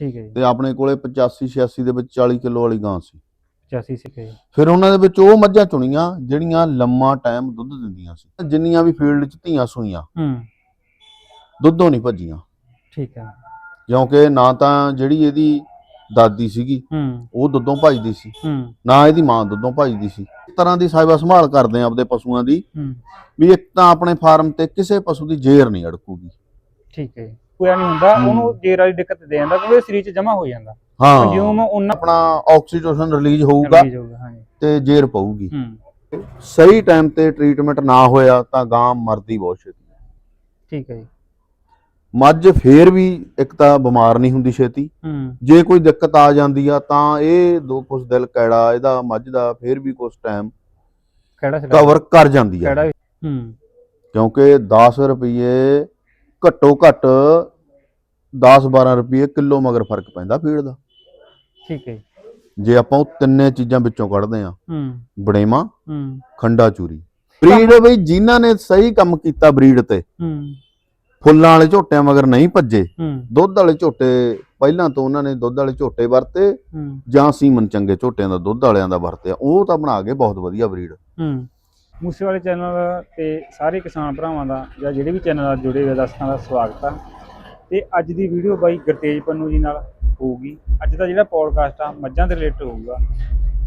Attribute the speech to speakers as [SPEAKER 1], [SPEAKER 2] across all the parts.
[SPEAKER 1] ਠੀਕ ਹੈ ਜੀ।
[SPEAKER 2] ਤੇ ਆਪਣੇ ਕੋਲੇ 85 86 ਦੇ ਵਿੱਚ 40 ਕਿਲੋ ਵਾਲੀ ਗਾਂ ਸੀ।
[SPEAKER 1] 85 ਸਿੱਕੇ ਜੀ।
[SPEAKER 2] ਫਿਰ ਉਹਨਾਂ ਦੇ ਵਿੱਚ ਉਹ ਮੱਝਾਂ ਚੁਣੀਆਂ ਜਿਹੜੀਆਂ ਲੰਮਾ ਟਾਈਮ ਦੁੱਧ ਦਿੰਦੀਆਂ ਸੀ। ਜਿੰਨੀਆਂ ਵੀ ਫੀਲਡ 'ਚ ਧੀਆਂ ਸੂਈਆਂ
[SPEAKER 1] ਹੂੰ।
[SPEAKER 2] ਦੁੱਧੋਂ ਨਹੀਂ ਭੱਜੀਆਂ।
[SPEAKER 1] ਠੀਕ ਹੈ
[SPEAKER 2] ਕਿਉਂਕਿ ਨਾ ਤਾਂ ਜਿਹੜੀ ਇਹਦੀ ਦਾਦੀ ਸੀਗੀ
[SPEAKER 1] ਹੂੰ।
[SPEAKER 2] ਉਹ ਦੁੱਧੋਂ ਭੱਜਦੀ ਸੀ।
[SPEAKER 1] ਹੂੰ।
[SPEAKER 2] ਨਾ ਇਹਦੀ ਮਾਂ ਦੁੱਧੋਂ ਭੱਜਦੀ ਸੀ। ਇਸ ਤਰ੍ਹਾਂ ਦੀ ਸਾਇਬਾ ਸੰਭਾਲ ਕਰਦੇ ਆ ਆਪਦੇ ਪਸ਼ੂਆਂ ਦੀ
[SPEAKER 1] ਹੂੰ।
[SPEAKER 2] ਵੀ ਇੱਕ ਤਾਂ ਆਪਣੇ ਫਾਰਮ ਤੇ ਕਿਸੇ ਪਸ਼ੂ ਦੀ ਜੇਰ ਨਹੀਂ ਅੜਕੂਗੀ।
[SPEAKER 1] ਠੀਕ ਹੈ ਕੋਈ ਨਹੀਂ ਹੁੰਦਾ। ਉਹਨੂੰ ਜੇਰ ਵਾਲੀ ਦਿੱਕਤ ਦੇ ਜਾਂਦਾ ਕਿਉਂਕਿ ਸਰੀਰ 'ਚ ਜਮਾ ਹੋ ਜਾਂਦਾ।
[SPEAKER 2] ਹਾਂ।
[SPEAKER 1] ਕੰਜ਼ਿਊਮ ਉਹਨਾਂ
[SPEAKER 2] ਆਪਣਾ ਆਕਸੀਟੋਸ਼ਨ ਰਿਲੀਜ਼ ਹੋਊਗਾ
[SPEAKER 1] ਰਿਲੀਜ਼ ਹੋਊਗਾ ਹਾਂਜੀ।
[SPEAKER 2] ਤੇ ਜੇਰ ਪਊਗੀ।
[SPEAKER 1] ਹੂੰ।
[SPEAKER 2] ਸਹੀ ਟਾਈਮ ਤੇ ਟ੍ਰੀਟਮੈਂਟ ਨਾ ਹੋਇਆ ਤਾਂ ਗਾਂ ਮਰਦੀ ਬਹੁਤ ਛੇਤੀ।
[SPEAKER 1] ਠੀਕ ਹੈ ਜੀ।
[SPEAKER 2] ਮੱਝ ਫੇਰ ਵੀ ਇੱਕ ਤਾਂ ਬਿਮਾਰ ਨਹੀਂ ਹੁੰਦੀ ਛੇਤੀ। ਜੇ ਕੋਈ ਦਿੱਕਤ ਆ ਜਾਂਦੀ ਆ ਤਾਂ ਇਹ ਦੋ ਕੁਝ ਦਿਲ ਕੈੜਾ ਇਹਦਾ ਮੱਝ ਦਾ ਫੇਰ ਵੀ ਕੁਝ ਟਾਈਮ ਕਵਰ ਕਰ ਜਾਂਦੀ ਆ। ਕਿਉਂਕਿ 10 ਰੁਪਏ ਘੱਟੋ ਘੱਟ 10-12 ਰੁਪਏ ਕਿਲੋ ਮਗਰ ਫ਼ਰਕ ਪੈਂਦਾ ਫੀਡ ਦਾ।
[SPEAKER 1] ਠੀਕ ਹੈ ਜੀ।
[SPEAKER 2] ਜੇ ਆਪਾਂ ਉਹ ਤਿੰਨੇ ਚੀਜ਼ਾਂ ਵਿੱਚੋਂ ਕੱਢਦੇ ਆ
[SPEAKER 1] ਹੂੰ।
[SPEAKER 2] ਬੜੇਮਾ
[SPEAKER 1] ਹੂੰ।
[SPEAKER 2] ਖੰਡਾ ਚੂਰੀ। ਬਰੀਡ ਬਈ ਜਿਨ੍ਹਾਂ ਨੇ ਸਹੀ ਕੰਮ ਕੀਤਾ ਬਰੀਡ ਤੇ
[SPEAKER 1] ਹੂੰ।
[SPEAKER 2] ਫੁੱਲਾਂ ਵਾਲੇ ਝੋਟਿਆਂ ਮਗਰ ਨਹੀਂ ਭੱਜੇ
[SPEAKER 1] ਹੂੰ।
[SPEAKER 2] ਦੁੱਧ ਵਾਲੇ ਝੋਟੇ ਪਹਿਲਾਂ ਤੋਂ ਉਹਨਾਂ ਨੇ ਦੁੱਧ ਵਾਲੇ ਝੋਟੇ ਵਰਤੇ
[SPEAKER 1] ਹੂੰ।
[SPEAKER 2] ਜਾਂ ਸੀਮਨ ਚੰਗੇ ਝੋਟਿਆਂ ਦਾ ਦੁੱਧ ਵਾਲਿਆਂ ਦਾ ਵਰਤਿਆ ਉਹ ਤਾਂ ਬਣਾ ਕੇ ਬਹੁਤ ਵਧੀਆ ਬਰੀਡ।
[SPEAKER 1] ਹੂੰ। ਮੂਸੇ ਵਾਲੇ ਚੈਨਲ ਤੇ ਸਾਰੇ ਕਿਸਾਨ ਭਰਾਵਾਂ ਦਾ ਜਾਂ ਜਿਹੜੇ ਵੀ ਚੈਨਲ ਨਾਲ ਜੁੜੇ ਹੋਏ ਦਰਸ਼ਕਾਂ ਦਾ ਸਵਾਗਤ ਆ। ਤੇ ਅੱਜ ਦੀ ਵੀਡੀਓ ਬਾਈ ਗੁਰਤੇਜ ਪੰਨੂ ਜੀ ਨਾਲ ਹੋਊਗੀ। ਅੱਜ ਦਾ ਜਿਹੜਾ ਪੋਡਕਾਸਟ ਆ ਮੱਝਾਂ ਦੇ ਰਿਲੇਟਡ ਹੋਊਗਾ।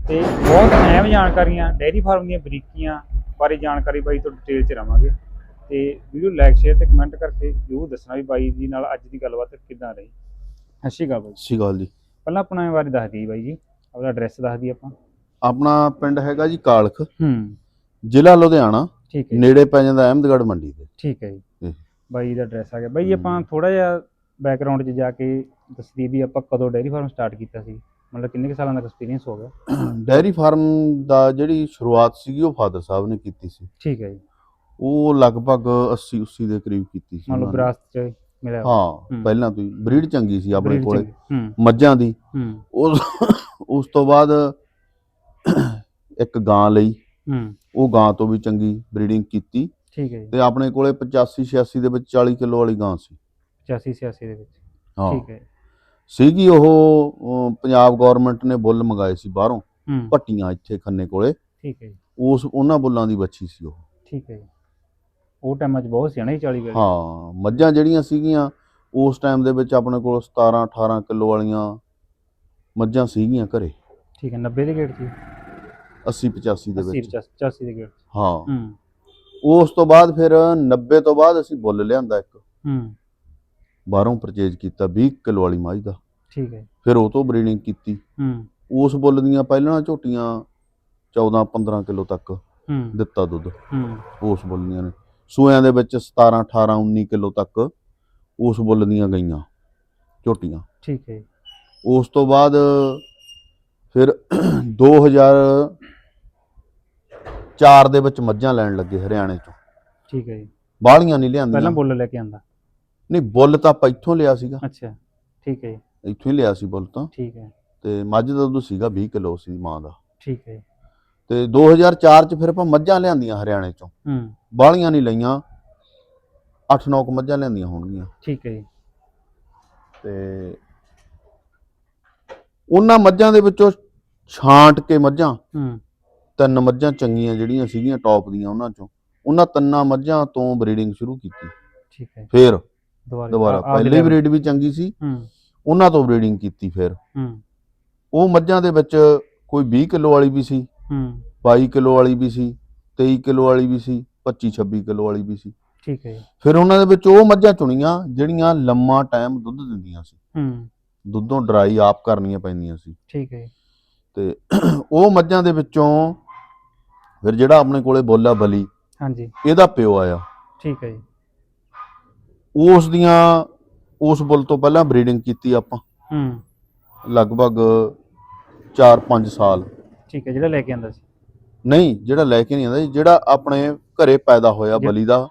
[SPEAKER 1] ਤੇ ਬਹੁਤ ਅਹਿਮ ਜਾਣਕਾਰੀਆਂ ਡੇਅਰੀ ਫਾਰਮ ਦੀਆਂ ਬਰੀਕੀਆਂ ਬਾਰੇ ਜਾਣਕਾਰੀ ਬਾਈ ਤੋਂ ਡਿਟੇਲ ਚ ਰਵਾਂਗੇ। ਤੇ ਵੀਡੀਓ ਲਾਈਕ ਸ਼ੇਅਰ ਤੇ ਕਮੈਂਟ ਕਰਕੇ ਜ਼ਰੂਰ ਦੱਸਣਾ ਵੀ ਬਾਈ ਜੀ ਨਾਲ ਅੱਜ ਦੀ ਗੱਲਬਾਤ ਕਿੱਦਾਂ ਰਹੀ। ਸਤਿ ਸ਼੍ਰੀ ਅਕਾਲ ਬਾਈ
[SPEAKER 2] ਸਹੀ ਗੱਲ ਜੀ।
[SPEAKER 1] ਪਹਿਲਾਂ ਆਪਣਾ ਬਾਰੇ ਦੱਸ ਦਈਏ ਬਾਈ ਜੀ। ਆਪਣਾ ਐਡਰੈਸ ਦੱਸ ਦਈਏ ਆਪਾਂ।
[SPEAKER 2] ਆਪਣਾ ਪਿੰਡ ਹੈਗਾ ਜੀ ਕਾਲਖ।
[SPEAKER 1] ਹੂੰ।
[SPEAKER 2] ਜ਼ਿਲ੍ਹਾ ਲੁਧਿਆਣਾ
[SPEAKER 1] ਠੀਕ ਹੈ।
[SPEAKER 2] ਨੇੜੇ ਪੈ ਜਾਂਦਾ ਅਹਿਮਦਗੜ੍ਹ ਮੰਡੀ ਦੇ
[SPEAKER 1] ਠੀਕ ਹੈ ਜੀ। ਬਾਈ ਦਾ ਐਡਰੈਸ ਆ ਗਿਆ ਬਾਈ। ਆਪਾਂ ਥੋੜਾ ਜਿਹਾ ਬੈਕਗ੍ਰਾਉਂਡ 'ਚ ਜਾ ਕੇ ਦੱਸਦੀ ਵੀ ਆਪਾਂ ਕਦੋਂ ਡੇਅਰੀ ਫਾਰਮ ਸਟਾਰਟ ਕੀਤਾ ਸੀ ਮਤਲਬ ਕਿੰਨੇ ਕੁ ਸਾਲਾਂ ਦਾ ਐਕਸਪੀਰੀਅੰਸ ਹੋ ਗਿਆ
[SPEAKER 2] ਡੈਰੀ ਫਾਰਮ ਦਾ ਜਿਹੜੀ ਸ਼ੁਰੂਆਤ ਸੀਗੀ ਉਹ ਫਾਦਰ ਸਾਹਿਬ ਨੇ ਕੀਤੀ ਸੀ
[SPEAKER 1] ਠੀਕ ਹੈ ਜੀ
[SPEAKER 2] ਉਹ ਲਗਭਗ 80 80 ਦੇ ਕਰੀਬ ਕੀਤੀ ਸੀ ਨੇ।
[SPEAKER 1] ਵਿਰਾਸਤ 'ਚ ਮਿਲਿਆ।
[SPEAKER 2] ਹਾਂ। ਪਹਿਲਾਂ ਤੋਂ ਹੀ ਬਰੀਡ ਚੰਗੀ ਸੀ ਆਪਣੇ ਕੋਲੇ ਮੱਝਾਂ ਦੀ ਉਸ ਉਸ ਤੋਂ ਬਾਅਦ ਇੱਕ ਗਾਂ ਲਈ
[SPEAKER 1] ਹੂੰ।
[SPEAKER 2] ਉਹ ਗਾਂ ਤੋਂ ਵੀ ਚੰਗੀ ਬਰੀਡਿੰਗ ਕੀਤੀ।
[SPEAKER 1] ਠੀਕ ਹੈ ਜੀ।
[SPEAKER 2] ਤੇ ਆਪਣੇ ਕੋਲੇ 85 86 ਦੇ ਵਿੱਚ 40 ਕਿਲੋ ਵਾਲੀ ਗਾਂ ਸੀ।
[SPEAKER 1] 85 86 ਦੇ ਵਿੱਚ।
[SPEAKER 2] ਹਾਂ।
[SPEAKER 1] ਠੀਕ ਹੈ।
[SPEAKER 2] ਸੀਗੀ ਉਹ ਪੰਜਾਬ ਗਵਰਨਮੈਂਟ ਨੇ ਬੁੱਲ ਮੰਗਾਏ ਸੀ ਬਾਹਰੋਂ। ਪੱਟੀਆਂ ਇੱਥੇ ਖੰਨੇ ਕੋਲੇ।
[SPEAKER 1] ਠੀਕ ਹੈ ਜੀ।
[SPEAKER 2] ਉਸ ਉਹਨਾਂ ਬੁੱਲਾਂ ਦੀ ਬੱਚੀ ਸੀ ਉਹ।
[SPEAKER 1] ਠੀਕ ਹੈ ਜੀ। ਉਹ ਟਾਈਮਾਂ 'ਚ ਬਹੁਤ ਸਿਆਣਾ ਹੀ 40 ਵੇਲੇ।
[SPEAKER 2] ਹਾਂ ਮੱਝਾਂ ਜਿਹੜੀਆਂ ਸੀਗੀਆਂ ਉਸ ਟਾਈਮ ਦੇ ਵਿੱਚ ਆਪਣੇ ਕੋਲ 17 18 ਕਿਲੋ ਵਾਲੀਆਂ ਮੱਝਾਂ ਸੀਗੀਆਂ ਘਰੇ।
[SPEAKER 1] ਠੀਕ ਹੈ 90 ਦੇ ਗੇਟ 'ਚ
[SPEAKER 2] 80 85 ਦੇ
[SPEAKER 1] 80
[SPEAKER 2] ਵਿੱਚ।
[SPEAKER 1] 85 ਦੇ 'ਚ।
[SPEAKER 2] ਹਾਂ।
[SPEAKER 1] ਹੂੰ।
[SPEAKER 2] ਉਸ ਤੋਂ ਬਾਅਦ ਫਿਰ 90 ਤੋਂ ਬਾਅਦ ਅਸੀਂ ਬੁੱਲ ਲਿਆਂਦਾ ਇੱਕ।
[SPEAKER 1] ਹੂੰ।
[SPEAKER 2] ਬਾਹਰੋਂ ਪਰਚੇਜ ਕੀਤਾ 20 ਕਿਲੋ ਵਾਲੀ ਮੱਝ ਦਾ।
[SPEAKER 1] ਠੀਕ ਹੈ
[SPEAKER 2] ਫਿਰ ਉਹ ਤੋਂ ਬਰੀਡਿੰਗ ਕੀਤੀ।
[SPEAKER 1] ਹੂੰ।
[SPEAKER 2] ਉਸ ਬੁੱਲ ਦੀਆਂ ਪਹਿਲਾਂ ਝੋਟੀਆਂ 14 15 ਕਿਲੋ ਤੱਕ
[SPEAKER 1] ਹੂੰ।
[SPEAKER 2] ਦਿੱਤਾ ਦੁੱਧ।
[SPEAKER 1] ਹੂੰ।
[SPEAKER 2] ਉਸ ਬੁੱਲ ਦੀਆਂ ਨੇ। ਸੂਇਆਂ ਦੇ ਵਿੱਚ 17 18 19 ਕਿਲੋ ਤੱਕ ਉਸ ਬੁੱਲ ਦੀਆਂ ਗਈਆਂ ਝੋਟੀਆਂ।
[SPEAKER 1] ਠੀਕ ਹੈ।
[SPEAKER 2] ਉਸ ਤੋਂ ਬਾਅਦ ਫਿਰ 2004 ਦੇ ਵਿੱਚ ਮੱਝਾਂ ਲੈਣ ਲੱਗੇ ਹਰਿਆਣੇ ਚੋਂ।
[SPEAKER 1] ਠੀਕ ਹੈ ਜੀ।
[SPEAKER 2] ਬਾਹਲੀਆਂ ਨਹੀਂ ਲਿਆਂਦੀਆਂ।
[SPEAKER 1] ਪਹਿਲਾਂ ਬੁੱਲ ਲੈ ਕੇ ਆਂਦਾ।
[SPEAKER 2] ਨਹੀਂ ਬੁੱਲ ਤਾਂ ਆਪਾਂ ਇੱਥੋਂ ਲਿਆ ਸੀਗਾ।
[SPEAKER 1] ਅੱਛਾ ਠੀਕ ਹੈ ਜੀ।
[SPEAKER 2] ਇੱਥੋਂ ਹੀ ਲਿਆ ਸੀ ਬੁੱਲ ਤਾਂ।
[SPEAKER 1] ਠੀਕ ਹੈ।
[SPEAKER 2] ਤੇ ਮੱਝ ਦਾ ਦੁੱਧ ਸੀਗਾ 20 ਕਿਲੋ ਸੀ ਮਾਂ ਦਾ।
[SPEAKER 1] ਠੀਕ ਹੈ ਜੀ।
[SPEAKER 2] ਤੇ 2004 ਚ ਫਿਰ ਆਪਾਂ ਮੱਝਾਂ ਲਿਆਂਦੀਆਂ ਹਰਿਆਣੇ ਚੋਂ।
[SPEAKER 1] ਹੂੰ।
[SPEAKER 2] ਬਾਹਲੀਆਂ ਨਹੀਂ ਲਈਆਂ। 8-9 ਕੁ ਮੱਝਾਂ ਲਿਆਂਦੀਆਂ ਹੋਣਗੀਆਂ।
[SPEAKER 1] ਠੀਕ ਹੈ ਜੀ।
[SPEAKER 2] ਤੇ ਉਹਨਾਂ ਮੱਝਾਂ ਦੇ ਵਿੱਚੋਂ ਛਾਂਟ ਕੇ ਮੱਝਾਂ
[SPEAKER 1] ਹੂੰ।
[SPEAKER 2] ਤਿੰਨ ਮੱਝਾਂ ਚੰਗੀਆਂ ਜਿਹੜੀਆਂ ਸੀਗੀਆਂ ਟੌਪ ਦੀਆਂ ਉਹਨਾਂ ਚੋਂ ਉਹਨਾਂ ਤਿੰਨਾਂ ਮੱਝਾਂ ਤੋਂ ਬਰੀਡਿੰਗ ਸ਼ੁਰੂ ਕੀਤੀ।
[SPEAKER 1] ਠੀਕ ਹੈ
[SPEAKER 2] ਫਿਰ
[SPEAKER 1] ਦੁਬਾਰਾ
[SPEAKER 2] ਪਹਿਲੀ ਬਰੀਡ ਵੀ ਚੰਗੀ ਸੀ
[SPEAKER 1] ਹੂੰ।
[SPEAKER 2] ਉਹਨਾਂ ਤੋਂ ਬਰੀਡਿੰਗ ਕੀਤੀ ਫਿਰ।
[SPEAKER 1] ਹੂੰ।
[SPEAKER 2] ਉਹ ਮੱਝਾਂ ਦੇ ਵਿੱਚ ਕੋਈ 20 ਕਿਲੋ ਵਾਲੀ ਵੀ ਸੀ
[SPEAKER 1] ਹੂੰ।
[SPEAKER 2] 22 ਕਿਲੋ ਵਾਲੀ ਵੀ ਸੀ 23 ਕਿਲੋ ਵਾਲੀ ਵੀ ਸੀ 25 26 ਕਿਲੋ ਵਾਲੀ ਵੀ ਸੀ।
[SPEAKER 1] ਠੀਕ ਹੈ।
[SPEAKER 2] ਫਿਰ ਉਹਨਾਂ ਦੇ ਵਿੱਚ ਉਹ ਮੱਝਾਂ ਚੁਣੀਆਂ ਜਿਹੜੀਆਂ ਲੰਮਾ ਟਾਈਮ ਦੁੱਧ ਦਿੰਦੀਆਂ ਸੀ।
[SPEAKER 1] ਹੂੰ।
[SPEAKER 2] ਦੁੱਧੋਂ ਡਰਾਈ ਆਪ ਕਰਨੀਆਂ ਪੈਂਦੀਆਂ ਸੀ।
[SPEAKER 1] ਠੀਕ ਹੈ।
[SPEAKER 2] ਤੇ ਉਹ ਮੱਝਾਂ ਦੇ ਵਿੱਚੋਂ ਫਿਰ ਜਿਹੜਾ ਆਪਣੇ ਕੋਲੇ ਬੋਲਾ ਬਲੀ
[SPEAKER 1] ਹਾਂਜੀ।
[SPEAKER 2] ਇਹਦਾ ਪਿਓ ਆਇਆ।
[SPEAKER 1] ਠੀਕ ਹੈ ਜੀ।
[SPEAKER 2] ਉਸ ਦੀਆਂ ਉਸ ਬੁੱਲ ਤੋਂ ਪਹਿਲਾਂ ਬਰੀਡਿੰਗ ਕੀਤੀ ਆਪਾਂ।
[SPEAKER 1] ਹੂੰ।
[SPEAKER 2] ਲਗਭਗ 4-5 ਸਾਲ।
[SPEAKER 1] ਠੀਕ ਹੈ ਜਿਹੜਾ ਲੈ ਕੇ ਆਂਦਾ ਸੀ?
[SPEAKER 2] ਨਹੀਂ ਜਿਹੜਾ ਲੈ ਕੇ ਨਹੀਂ ਆਂਦਾ ਜਿਹੜਾ ਆਪਣੇ ਘਰੇ ਪੈਦਾ ਹੋਇਆ। ਬਲੀ ਦਾ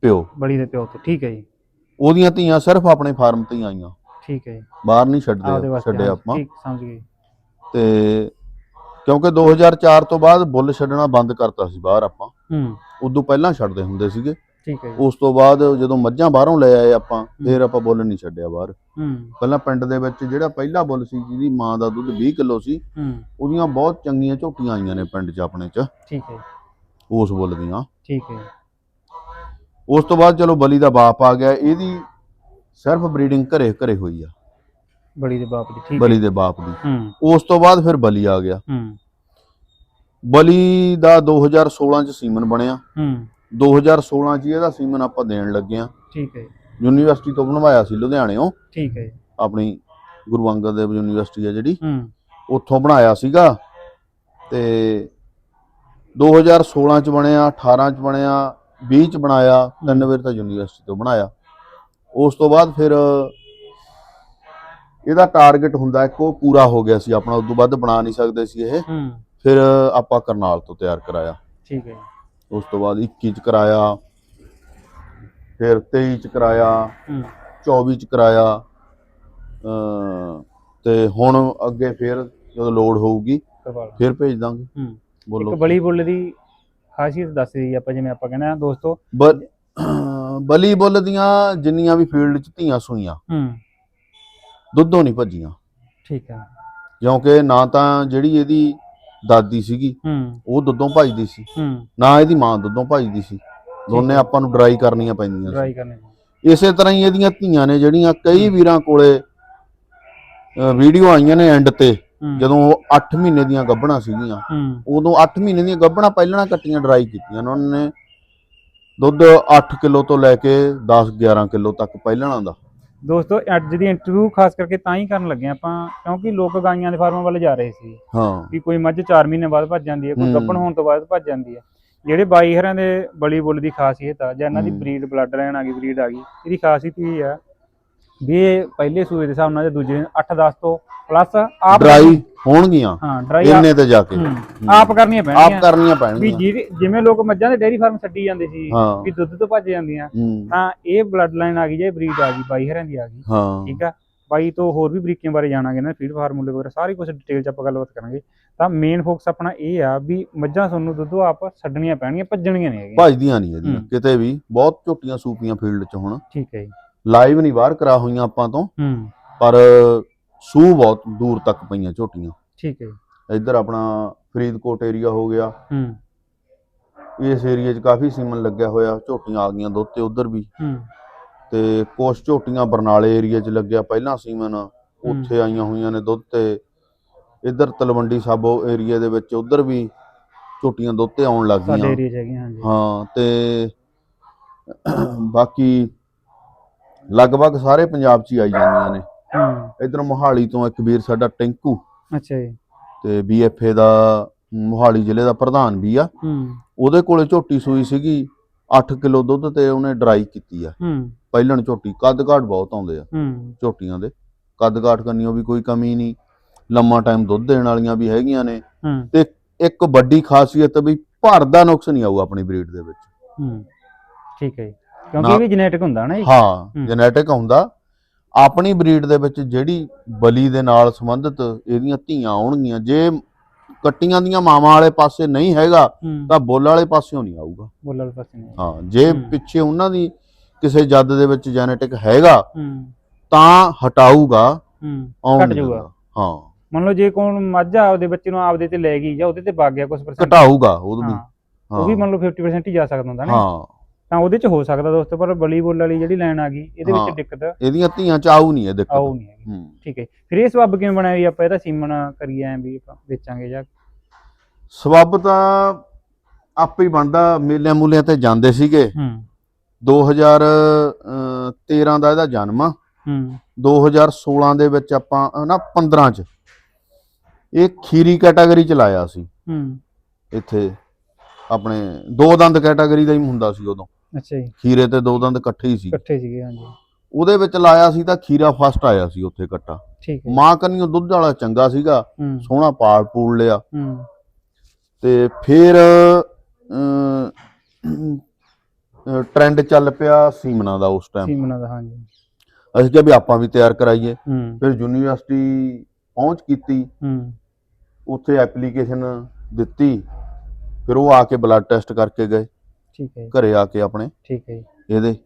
[SPEAKER 2] ਪਿਓ।
[SPEAKER 1] ਬੜੀ ਦੇ ਪਿਓ ਤੋਂ ਠੀਕ ਹੈ ਜੀ।
[SPEAKER 2] ਉਹਦੀਆਂ ਧੀਆਂ ਸਿਰਫ ਆਪਣੇ ਫਾਰਮ ਤੇ ਹੀ ਆਈਆਂ।
[SPEAKER 1] ਠੀਕ ਹੈ ਜੀ।
[SPEAKER 2] ਬਾਹਰ ਨਹੀਂ ਛੱਡਦੇ ਛੱਡੇ ਆਪਾਂ।
[SPEAKER 1] ਠੀਕ ਸਮਝ ਗਏ।
[SPEAKER 2] ਤੇ ਕਿਉਂਕਿ 2004 ਤੋਂ ਬਾਅਦ ਬੁੱਲ ਛੱਡਣਾ ਬੰਦ ਕਰਤਾ ਸੀ ਬਾਹਰ ਆਪਾਂ।
[SPEAKER 1] ਹੂੰ।
[SPEAKER 2] ਉਦੋਂ ਪਹਿਲਾਂ ਛੱਡਦੇ ਹੁੰਦੇ ਸੀਗੇ।
[SPEAKER 1] ਠੀਕ ਹੈ
[SPEAKER 2] ਉਸ ਤੋਂ ਬਾਅਦ ਜਦੋਂ ਮੱਝਾਂ ਬਾਹਰੋਂ ਲੈ ਆਏ ਆਪਾਂ ਫਿਰ ਆਪਾਂ ਬੁੱਲ ਨਹੀਂ ਛੱਡਿਆ ਬਾਹਰ।
[SPEAKER 1] ਹੂੰ।
[SPEAKER 2] ਪਹਿਲਾਂ ਪਿੰਡ ਦੇ ਵਿੱਚ ਜਿਹੜਾ ਪਹਿਲਾ ਬੁੱਲ ਸੀ ਜਿਹਦੀ ਮਾਂ ਦਾ ਦੁੱਧ 20 ਕਿਲੋ ਸੀ
[SPEAKER 1] ਹੂੰ।
[SPEAKER 2] ਉਹਦੀਆਂ ਬਹੁਤ ਚੰਗੀਆਂ ਝੋਟੀਆਂ ਆਈਆਂ ਨੇ ਪਿੰਡ 'ਚ ਆਪਣੇ 'ਚ।
[SPEAKER 1] ਠੀਕ ਹੈ
[SPEAKER 2] ਉਸ ਬੁੱਲ ਦੀਆਂ।
[SPEAKER 1] ਠੀਕ ਹੈ
[SPEAKER 2] ਉਸ ਤੋਂ ਬਾਅਦ ਚਲੋ ਬਲੀ ਦਾ ਬਾਪ ਆ ਗਿਆ। ਇਹਦੀ ਸਿਰਫ ਬਰੀਡਿੰਗ ਘਰੇ ਘਰੇ ਹੋਈ ਆ।
[SPEAKER 1] ਬੜੀ ਦੇ ਬਾਪ ਦੀ ਠੀਕ
[SPEAKER 2] ਬਲੀ ਦੇ ਬਾਪ ਦੀ।
[SPEAKER 1] ਹੂੰ।
[SPEAKER 2] ਉਸ ਤੋਂ ਬਾਅਦ ਫਿਰ ਬਲੀ ਆ ਗਿਆ।
[SPEAKER 1] ਹੂੰ।
[SPEAKER 2] ਬਲੀ ਦਾ 2016 ਚ ਸੀਮਨ ਬਣਿਆ।
[SPEAKER 1] ਹੂੰ।
[SPEAKER 2] 2016 ਚ ਇਹਦਾ ਸੀਮਨ ਆਪਾਂ ਦੇਣ ਲੱਗੇ ਆ
[SPEAKER 1] ਠੀਕ ਹੈ
[SPEAKER 2] ਯੂਨੀਵਰਸਿਟੀ ਤੋਂ ਬਣਵਾਇਆ ਸੀ ਲੁਧਿਆਣਿਓਂ
[SPEAKER 1] ਠੀਕ ਹੈ
[SPEAKER 2] ਆਪਣੀ ਗੁਰੂ ਅੰਗਦ ਦੇਵ ਯੂਨੀਵਰਸਿਟੀ ਆ ਜਿਹੜੀ।
[SPEAKER 1] ਹੂੰ।
[SPEAKER 2] ਉੱਥੋਂ ਬਣਾਇਆ ਸੀਗਾ। ਤੇ 2016 ਚ ਬਣਿਆ 18 ਚ ਬਣਿਆ 20 ਚ ਬਣਾਇਆ ਤਿੰਨ ਵਾਰ ਤਾਂ ਯੂਨੀਵਰਸਿਟੀ ਤੋਂ ਬਣਾਇਆ। ਉਸ ਤੋਂ ਬਾਅਦ ਫਿਰ ਇਹਦਾ ਟਾਰਗੇਟ ਹੁੰਦਾ ਇੱਕ ਉਹ ਪੂਰਾ ਹੋ ਗਿਆ ਸੀ ਆਪਣਾ ਉਦੋਂ ਵੱਧ ਬਣਾ ਨਹੀਂ ਸਕਦੇ ਸੀ ਇਹ।
[SPEAKER 1] ਹੂੰ।
[SPEAKER 2] ਫਿਰ ਆਪਾਂ ਕਰਨਾਲ ਤੋਂ ਤਿਆਰ ਕਰਾਇਆ।
[SPEAKER 1] ਠੀਕ ਹੈ
[SPEAKER 2] ਉਸ ਤੋਂ ਬਾਅਦ 21 ਚ ਕਰਾਇਆ ਫਿਰ 23 ਚ ਕਰਾਇਆ
[SPEAKER 1] ਹੂੰ।
[SPEAKER 2] 24 ਚ ਕਰਾਇਆ ਤੇ ਹੁਣ ਅੱਗੇ ਫਿਰ ਜਦੋਂ ਲੋਡ ਹੋਊਗੀ
[SPEAKER 1] ਕਰਵਾ ਲਓ
[SPEAKER 2] ਫਿਰ ਭੇਜ ਦਾਂਗੇ।
[SPEAKER 1] ਹੂੰ।
[SPEAKER 2] ਬੋਲੋ।
[SPEAKER 1] ਇੱਕ ਬਲੀ ਬੁੱਲ ਦੀ ਖਾਸੀਅਤ ਦੱਸ ਰਹੀ ਆਪਾਂ ਜਿਵੇਂ ਆਪਾਂ ਕਹਿੰਦੇ ਆ ਦੋਸਤੋ।
[SPEAKER 2] ਬ- ਬਲੀ ਬੁੱਲ ਦੀਆਂ ਜਿੰਨੀਆਂ ਵੀ ਫੀਲਡ ਚ ਧੀਆਂ ਸੂਈਆਂ
[SPEAKER 1] ਹੂੰ।
[SPEAKER 2] ਦੁੱਧੋਂ ਨਹੀਂ ਭੱਜੀਆਂ।
[SPEAKER 1] ਠੀਕ ਹੈ।
[SPEAKER 2] ਕਿਉਂਕਿ ਨਾ ਤਾਂ ਜਿਹੜੀ ਇਹਦੀ ਦਾਦੀ ਸੀਗੀ
[SPEAKER 1] ਹੂੰ।
[SPEAKER 2] ਉਹ ਦੁੱਧੋਂ ਭੱਜਦੀ ਸੀ।
[SPEAKER 1] ਹੂੰ।
[SPEAKER 2] ਨਾ ਇਹਦੀ ਮਾਂ ਦੁੱਧੋਂ ਭੱਜਦੀ ਸੀ। ਦੋਨੇ ਆਪਾਂ ਨੂੰ ਡਰਾਈ ਕਰਨੀਆਂ ਪੈਂਦੀਆਂ ਸੀ।
[SPEAKER 1] ਕਰਨੇ।
[SPEAKER 2] ਇਸੇ ਤਰ੍ਹਾਂ ਹੀ ਇਹਦੀਆਂ ਧੀਆਂ ਨੇ ਜਿਹੜੀਆਂ ਕਈ ਵੀਰਾਂ ਕੋਲੇ ਵੀਡੀਓ ਆਈਆਂ ਨੇ ਐਂਡ ਤੇ।
[SPEAKER 1] ਹੂੰ।
[SPEAKER 2] ਜਦੋਂ ਉਹ 8 ਮਹੀਨੇ ਦੀਆਂ ਗੱਭਣਾ ਸੀਗੀਆਂ
[SPEAKER 1] ਹੂੰ।
[SPEAKER 2] ਉਦੋਂ 8 ਮਹੀਨੇ ਦੀਆਂ ਗੱਭਣਾ ਪਹਿਲਾਂ ਕੱਟੀਆਂ ਡਰਾਈ ਕੀਤੀਆਂ ਉਹਨਾਂ ਨੇ ਦੁੱਧ 8 ਕਿਲੋ ਤੋਂ ਲੈ ਕੇ 10 11 ਕਿਲੋ ਤੱਕ ਪਹਿਲਣਾ ਦਾ।
[SPEAKER 1] ਦੋਸਤੋ ਅੱਜ ਦੀ ਇੰਟਰਵਿਊ ਖਾਸ ਕਰਕੇ ਤਾਂ ਹੀ ਕਰਨ ਲੱਗੇ ਆਪਾਂ ਕਿਉਂਕਿ ਲੋਕ ਗਾਈਆਂ ਦੇ ਫਾਰਮਾਂ ਵੱਲ ਜਾ ਰਹੇ ਸੀ
[SPEAKER 2] ਹਾਂ
[SPEAKER 1] ਵੀ ਕੋਈ ਮੱਝ 4 ਮਹੀਨੇ ਬਾਅਦ ਭੱਜ ਜਾਂਦੀ ਹੈ ਕੋਈ
[SPEAKER 2] ਹੂੰ।
[SPEAKER 1] ਗੱਭਣ ਹੋਣ ਤੋਂ ਬਾਅਦ ਭੱਜ ਜਾਂਦੀ ਹੈ ਜਿਹੜੇ ਬਾਈ ਹਰਾਂ ਦੇ ਬਲੀ ਬੁੱਲ ਦੀ ਖਾਸੀਅਤ ਆ ਜਾਂ ਇਹਨਾਂ ਦੀ। ਬਰੀਡ ਬਲੱਡ ਲਾਈਨ ਆ ਗਈ ਬਰੀਡ ਆ ਗਈ ਇਹਦੀ ਖਾਸੀਅਤ ਇਹ ਆ ਵੀ ਇਹ ਪਹਿਲੇ ਸੂਏ ਦੇ ਹਿਸਾਬ ਨਾਲ ਜਾਂ ਦੂਜੇ 8-10 ਤੋਂ ਪਲੱਸ ਆਪ
[SPEAKER 2] ਡਰਾਈ ਹੋਣਗੀਆਂ।
[SPEAKER 1] ਹਾਂ ਡਰਾਈ
[SPEAKER 2] ਇੰਨੇ ਤੇ ਜਾ ਕੇ।
[SPEAKER 1] ਆਪ ਕਰਨੀਆਂ
[SPEAKER 2] ਆਪ
[SPEAKER 1] ਪੈਣਗੀਆਂ।
[SPEAKER 2] ਕਰਨੀਆਂ
[SPEAKER 1] ਵੀ
[SPEAKER 2] ਪੈਣਗੀਆਂ।
[SPEAKER 1] ਜਿਹਦੇ- ਜਿਵੇਂ ਲੋਕ ਮੱਝਾਂ ਦੇ ਡੇਅਰੀ ਫਾਰਮ ਛੱਡੀ ਜਾਂਦੇ ਸੀ ਵੀ ਦੁੱਧ ਤੋਂ ਭੱਜ ਜਾਂਦੀਆਂ ਤਾਂ ਇਹ ਬਲੱਡ ਲਾਈਨ ਆ ਗਈ ਜਾਂ ਬਰੀਡ ਆ ਗਈ ਬਾਈ ਹਰਾਂ ਦੀ ਆ ਗਈ।
[SPEAKER 2] ਹਾਂ।
[SPEAKER 1] ਠੀਕ ਆ? ਬਾਈ ਤੋਂ ਹੋਰ ਵੀ ਬਰੀਕੀਆਂ ਬਾਰੇ ਜਾਣਾਂਗੇ ਨਾ ਫੀਡ ਫਾਰਮੂਲੇ ਵਗੈਰਾ ਸਾਰੀ ਕੁਝ ਡਿਟੇਲ ਚ ਆਪਾਂ ਗੱਲਬਾਤ ਕਰਾਂਗੇ। ਤਾਂ ਮੇਨ ਫੋਕਸ ਆਪਣਾ ਇਹ ਆ ਵੀ ਮੱਝਾਂ ਤੁਹਾਨੂੰ ਦੁੱਧੋਂ ਆਪ ਛੱਡਣੀਆਂ ਪੈਣਗੀਆਂ ਭੱਜਣੀਆਂ ਨਹੀਂ ਹੈਗੀਆਂ।
[SPEAKER 2] ਭਜਦੀਆਂ ਨਹੀਂ ਇਹਦੀਆਂ। ਕਿਤੇ ਵੀ। ਬਹੁਤ ਝੋਟੀਆਂ ਸੂਪੀਆਂ ਫੀਲਡ 'ਚ ਹੁਣ।
[SPEAKER 1] ਠੀਕ ਹੈ ਜੀ।
[SPEAKER 2] ਲਾਈਵ ਨਹੀਂ ਬਾਹਰ ਕਰਾ ਹੋਈਆਂ ਆਪਾਂ ਤੋਂ
[SPEAKER 1] ਹੂੰ।
[SPEAKER 2] ਪਰ ਸੂ ਬਹੁਤ ਦੂਰ ਤੱਕ ਪਈਆਂ ਝੋਟੀਆਂ।
[SPEAKER 1] ਠੀਕ ਹੈ
[SPEAKER 2] ਇੱਧਰ ਆਪਣਾ ਫਰੀਦਕੋਟ ਏਰੀਆ ਹੋ ਗਿਆ।
[SPEAKER 1] ਹੂੰ।
[SPEAKER 2] ਇਸ ਏਰੀਆ 'ਚ ਕਾਫੀ ਸੀਮਨ ਲੱਗਿਆ ਹੋਇਆ ਝੋਟੀਆਂ ਆ ਗਈਆਂ ਦੁੱਧ ਤੇ ਉਧਰ ਵੀ।
[SPEAKER 1] ਹੂੰ।
[SPEAKER 2] ਤੇ ਕੁਛ ਝੋਟੀਆਂ ਬਰਨਾਲੇ ਏਰੀਆ 'ਚ ਲੱਗਿਆ ਪਹਿਲਾਂ ਸੀਮਨ ਉੱਥੇ ਆਈਆਂ ਹੋਈਆਂ ਨੇ ਦੁੱਧ ਤੇ। ਇੱਧਰ ਤਲਵੰਡੀ ਸਾਬੋ ਏਰੀਆ ਦੇ ਵਿੱਚ ਉਧਰ ਵੀ ਝੋਟੀਆਂ ਦੁੱਧ ਤੇ ਆਉਣ ਲੱਗ
[SPEAKER 1] ਸਾਡੇ
[SPEAKER 2] ਗਈਆਂ।
[SPEAKER 1] ਏਰੀਆ ਚ ਹੈਗੀਆਂ ਹਾਂਜੀ।
[SPEAKER 2] ਹਾਂ ਤੇ ਬਾਕੀ ਲਗਭਗ ਸਾਰੇ ਪੰਜਾਬ 'ਚ ਹੀ ਆਈ ਜਾਂਦੀਆਂ ਨੇ।
[SPEAKER 1] ਹੂੰ।
[SPEAKER 2] ਇੱਧਰ ਮੋਹਾਲੀ ਤੋਂ ਇੱਕ ਵੀਰ ਸਾਡਾ ਟਿੰਕੂ
[SPEAKER 1] ਅੱਛਾ ਜੀ।
[SPEAKER 2] ਤੇ ਬੀਐਫਏ ਦਾ ਮੋਹਾਲੀ ਜ਼ਿਲ੍ਹੇ ਦਾ ਪ੍ਰਧਾਨ ਵੀ ਆ।
[SPEAKER 1] ਹੂੰ।
[SPEAKER 2] ਉਹਦੇ ਕੋਲੇ ਝੋਟੀ ਸੂਈ ਸੀਗੀ 8 ਕਿਲੋ ਦੁੱਧ ਤੇ ਉਹਨੇ ਡਰਾਈ ਕੀਤੀ ਆ।
[SPEAKER 1] ਹੂੰ।
[SPEAKER 2] ਪਹਿਲਣ ਝੋਟੀ ਕੱਦ ਘਾਟ ਬਹੁਤ ਆਉਂਦੇ ਆ
[SPEAKER 1] ਹੂੰ।
[SPEAKER 2] ਝੋਟੀਆਂ ਦੇ। ਕੱਦ ਘਾਟ ਕਰਨੀਓ ਵੀ ਕੋਈ ਕਮੀ ਨਹੀਂ। ਲੰਮਾ ਟਾਈਮ ਦੁੱਧ ਦੇਣ ਵਾਲੀਆਂ ਵੀ ਹੈਗੀਆਂ ਨੇ।
[SPEAKER 1] ਹੂੰ।
[SPEAKER 2] ਤੇ ਇੱਕ ਵੱਡੀ ਖਾਸੀਅਤ ਵੀ ਭਰ ਦਾ ਨੁਕਸ ਨਹੀਂ ਆਊ ਆਪਣੀ ਬਰੀਡ ਦੇ ਵਿੱਚ।
[SPEAKER 1] ਹੂੰ। ਠੀਕ ਹੈ ਜੀ। ਕਿਉਂਕਿ ਇਹ ਵੀ ਜੈਨੇਟਿਕ ਹੁੰਦਾ ਨਾ ਜੀ।
[SPEAKER 2] ਹਾਂ। ਜੈਨੇਟਿਕ ਹੁੰਦਾ। ਆਪਣੀ ਬਰੀਡ ਦੇ ਵਿੱਚ ਜਿਹੜੀ ਬਲੀ ਦੇ ਨਾਲ ਸੰਬੰਧਿਤ ਇਹਦੀਆਂ ਧੀਆਂ ਆਉਣਗੀਆਂ ਜੇ ਕੱਟੀਆਂ ਦੀਆਂ ਮਾਵਾਂ ਵਾਲੇ ਪਾਸੇ ਨਹੀਂ ਹੈਗਾ ਤਾਂ ਬੁੱਲ ਵਾਲੇ ਪਾਸਿਓਂ ਨਹੀਂ ਆਊਗਾ।
[SPEAKER 1] ਬੋਲਣ ਪਾਸੇ ਨਹੀਂ।
[SPEAKER 2] ਹਾਂ ਜੇ। ਪਿੱਛੇ ਉਹਨਾਂ ਦੀ ਕਿਸੇ ਜੱਦ ਦੇ ਵਿੱਚ ਜੈਨੇਟਿਕ ਹੈਗਾ ਤਾਂ ਹਟਾਊਗਾ
[SPEAKER 1] ਘਟ ਜਾਊਗਾ।
[SPEAKER 2] ਹਾਂ।
[SPEAKER 1] ਮੰਨ ਲਓ ਜੇ ਕੋਈ ਮੱਝ ਆਪਦੇ ਬੱਚੇ ਨੂੰ ਆਪਦੇ ਤੇ ਲੈ ਗਈ ਜਾਂ ਉਹਦੇ ਤੇ ਵਗ ਗਿਆ ਕੁਝ ਪਰਸੈਂਟ
[SPEAKER 2] ਘਟਾਊਗਾ ਉਹ ਵੀ।
[SPEAKER 1] ਹਾਂ। ਉਹ ਵੀ ਮੰਨ ਲਓ 50% ਹੀ ਜਾ ਸਕਦਾ ਹੁੰਦਾ ਨਾ।
[SPEAKER 2] ਹਾਂ।
[SPEAKER 1] ਤਾਂ ਉਹਦੇ ਚ ਹੋ ਸਕਦਾ ਦੋਸਤੋ ਪਰ ਬਲੀ ਬੋਲ ਵਾਲੀ ਜਿਹੜੀ ਲਾਈਨ ਆ ਗਈ ਇਹਦੇ
[SPEAKER 2] ਹਾਂ।
[SPEAKER 1] ਵਿੱਚ ਦਿੱਕਤ
[SPEAKER 2] ਇਹਦੀਆਂ ਧੀਆਂ ਚ ਆਊ ਨਹੀਂ ਇਹ ਦਿੱਕਤ।
[SPEAKER 1] ਆਉ ਨਹੀਂ ਹੈਗੀ।
[SPEAKER 2] ਹੂੰ।
[SPEAKER 1] ਠੀਕ ਹੈ। ਫਿਰ ਇਹ ਸਬੱਬ ਕਿਵੇਂ ਬਣਾਇਆ ਵੀ ਆਪਾਂ ਇਹਦਾ ਸੀਮਨ ਕਰੀਏ ਐ ਵੀ ਆਪਾਂ ਵੇਚਾਂਗੇ ਜਾਂ?
[SPEAKER 2] ਸਬੱਬ ਤਾਂ ਆਪੇ ਹੀ ਬਣਦਾ ਮੇਲਿਆਂ ਮੂਲਿਆਂ ਤੇ ਜਾਂਦੇ ਸੀਗੇ।
[SPEAKER 1] ਹੂੰ।
[SPEAKER 2] 2013 ਦਾ ਇਹਦਾ ਜਨਮ। ਆ
[SPEAKER 1] ਹੂੰ
[SPEAKER 2] 2016 ਦੇ ਵਿੱਚ ਆਪਾਂ ਅਹ ਨਾ 15 ਚ। ਇਹ ਖੀਰੀ ਕੈਟਾਗਰੀ ਚ ਲਾਇਆ ਸੀ।
[SPEAKER 1] ਹੂੰ।
[SPEAKER 2] ਇੱਥੇ ਆਪਣੇ ਦੋ ਦੰਦ ਕੈਟਾਗਰੀ ਦਾ ਹੀ ਹੁੰਦਾ ਸੀ ਉਦੋਂ।
[SPEAKER 1] ਅੱਛਾ ਜੀ।
[SPEAKER 2] ਖੀਰੇ ਤੇ ਦੋ ਦੰਦ ਇਕੱਠੇ ਹੀ ਸੀ।
[SPEAKER 1] ਇਕੱਠੇ ਸੀਗੇ ਹਾਂਜੀ।
[SPEAKER 2] ਉਹਦੇ ਵਿੱਚ ਲਾਇਆ ਸੀ ਤਾਂ ਖੀਰਾ ਫਸਟ ਆਇਆ ਸੀ ਉੱਥੇ ਕੱਟਾ
[SPEAKER 1] ਠੀਕ ਹੈ।
[SPEAKER 2] ਮਾਂ ਕੰਨੀਓ ਦੁੱਧ ਵਾਲਾ ਚੰਗਾ ਸੀਗਾ
[SPEAKER 1] ਹੂੰ।
[SPEAKER 2] ਸੋਹਣਾ ਪਾਲ ਪੂਲ ਲਿਆ।
[SPEAKER 1] ਹੂੰ।
[SPEAKER 2] ਤੇ ਫਿਰ ਟ੍ਰੈਂਡ ਚੱਲ ਪਿਆ ਸੀਮਨਾ ਦਾ ਉਸ ਟਾਈਮ
[SPEAKER 1] ਸੀਮਨਾਂ ਦਾ ਹਾਂਜੀ।
[SPEAKER 2] ਅਸੀਂ ਕਿਹਾ ਵੀ ਆਪਾਂ ਵੀ ਤਿਆਰ ਕਰਾਈਏ।
[SPEAKER 1] ਹੂੰ।
[SPEAKER 2] ਫਿਰ ਯੂਨੀਵਰਸਿਟੀ ਪਹੁੰਚ ਕੀਤੀ।
[SPEAKER 1] ਹੂੰ।
[SPEAKER 2] ਉੱਥੇ ਐਪਲੀਕੇਸ਼ਨ ਦਿੱਤੀ। ਫਿਰ ਉਹ ਆ ਕੇ ਬਲੱਡ ਟੈਸਟ ਕਰਕੇ ਗਏ।
[SPEAKER 1] ਠੀਕ ਹੈ ਜੀ,
[SPEAKER 2] ਘਰੇ ਆ ਕੇ ਆਪਣੇ।
[SPEAKER 1] ਠੀਕ ਹੈ ਜੀ।
[SPEAKER 2] ਇਹਦੇ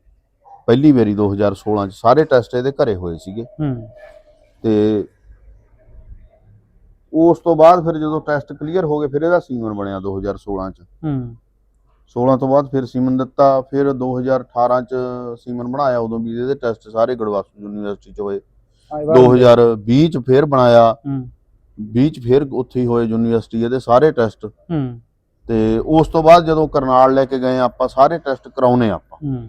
[SPEAKER 2] ਪਹਿਲੀ ਵਾਰੀ 2016 ਚ ਸਾਰੇ ਟੈਸਟ ਇਹਦੇ ਘਰੇ ਹੋਏ ਸੀਗੇ।
[SPEAKER 1] ਹੂੰ।
[SPEAKER 2] ਤੇ ਉਸ ਤੋਂ ਬਾਅਦ ਫਿਰ ਜਦੋਂ ਟੈਸਟ ਕਲੀਅਰ ਹੋ ਗਏ ਫਿਰ ਇਹਦਾ ਸੀਮਨ ਬਣਿਆ 2016 ਚ।
[SPEAKER 1] ਹੂੰ।
[SPEAKER 2] 16 ਤੋਂ ਬਾਅਦ ਫਿਰ ਸੀਮਨ ਦਿੱਤਾ ਫਿਰ 2018 ਚ ਸੀਮਨ ਬਣਾਇਆ ਉਦੋਂ ਵੀ ਇਹਦੇ ਟੈਸਟ ਸਾਰੇ ਗੜਵਾਸੂ ਯੂਨੀਵਰਸਿਟੀ ਚ ਹੋਏ।
[SPEAKER 1] ਆ ਇਹ ਵਾਰ-
[SPEAKER 2] 2020 ਚ ਫਿਰ ਬਣਾਇਆ।
[SPEAKER 1] ਹੂੰ।
[SPEAKER 2] 20 ਚ ਫਿਰ ਉੱਥੇ ਹੀ ਹੋਏ ਯੂਨੀਵਰਸਿਟੀ ਇਹਦੇ ਸਾਰੇ ਟੈਸਟ।
[SPEAKER 1] ਹੂੰ।
[SPEAKER 2] ਤੇ ਉਸ ਤੋਂ ਬਾਅਦ ਜਦੋਂ ਕਰਨਾਲ ਲੈ ਕੇ ਗਏ ਆਪਾਂ ਸਾਰੇ ਟੈਸਟ ਕਰਾਉਨੇ ਆਪਾਂ।
[SPEAKER 1] ਹੂੰ।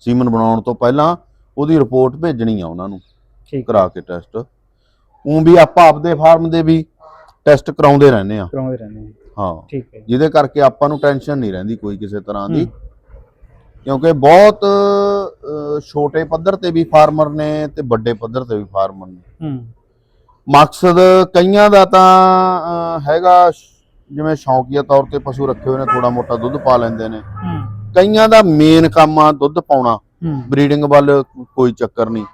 [SPEAKER 2] ਸੀਮਨ ਬਣਾਉਣ ਤੋਂ ਪਹਿਲਾਂ ਉਹਦੀ ਰਿਪੋਰਟ ਭੇਜਣੀ ਆ ਉਹਨਾਂ ਨੂੰ
[SPEAKER 1] ਠੀਕ
[SPEAKER 2] ਕਰਾ ਕੇ ਟੈਸਟ। ਉਂ ਵੀ ਆਪਾਂ ਆਪਦੇ ਫਾਰਮ ਦੇ ਵੀ ਟੈਸਟ ਕਰਾਉਂਦੇ ਰਹਿੰਦੇ ਆ।
[SPEAKER 1] ਕਰਾਉਂਦੇ ਰਹਿੰਦੇ ਹਾਂ
[SPEAKER 2] ਹਾਂ।
[SPEAKER 1] ਠੀਕ ਹੈ। ਜੀ।
[SPEAKER 2] ਜਿਹਦੇ ਕਰਕੇ ਆਪਾਂ ਨੂੰ ਟੈਨਸ਼ਨ ਨਹੀਂ ਰਹਿੰਦੀ ਕੋਈ ਕਿਸੇ ਤਰ੍ਹਾਂ ਦੀ।
[SPEAKER 1] ਹੂੰ।
[SPEAKER 2] ਕਿਉਂਕਿ ਬਹੁਤ ਅਹ, ਛੋਟੇ ਪੱਧਰ ਤੇ ਵੀ ਫਾਰਮਰ ਨੇ ਤੇ ਵੱਡੇ ਪੱਧਰ ਤੇ ਵੀ ਫਾਰਮਰ ਨੇ।
[SPEAKER 1] ਹੂੰ।
[SPEAKER 2] ਮਕਸਦ ਕਈਆਂ ਦਾ ਤਾਂ ਅਹ, ਹੈਗਾ ਸ਼- ਜਿਵੇਂ ਸ਼ੌਕੀਆ ਤੌਰ ਤੇ ਪਸ਼ੂ ਰੱਖੇ ਹੋਏ ਨੇ ਥੋੜਾ ਮੋਟਾ ਦੁੱਧ ਪਾ ਲੈਂਦੇ ਨੇ। ਕਈਆਂ ਦਾ ਮੇਨ ਕੰਮ ਆ ਦੁੱਧ ਪਾਉਣਾ। ਬਰੀਡਿੰਗ ਵੱਲ ਕੋਈ ਚੱਕਰ ਨਹੀਂ।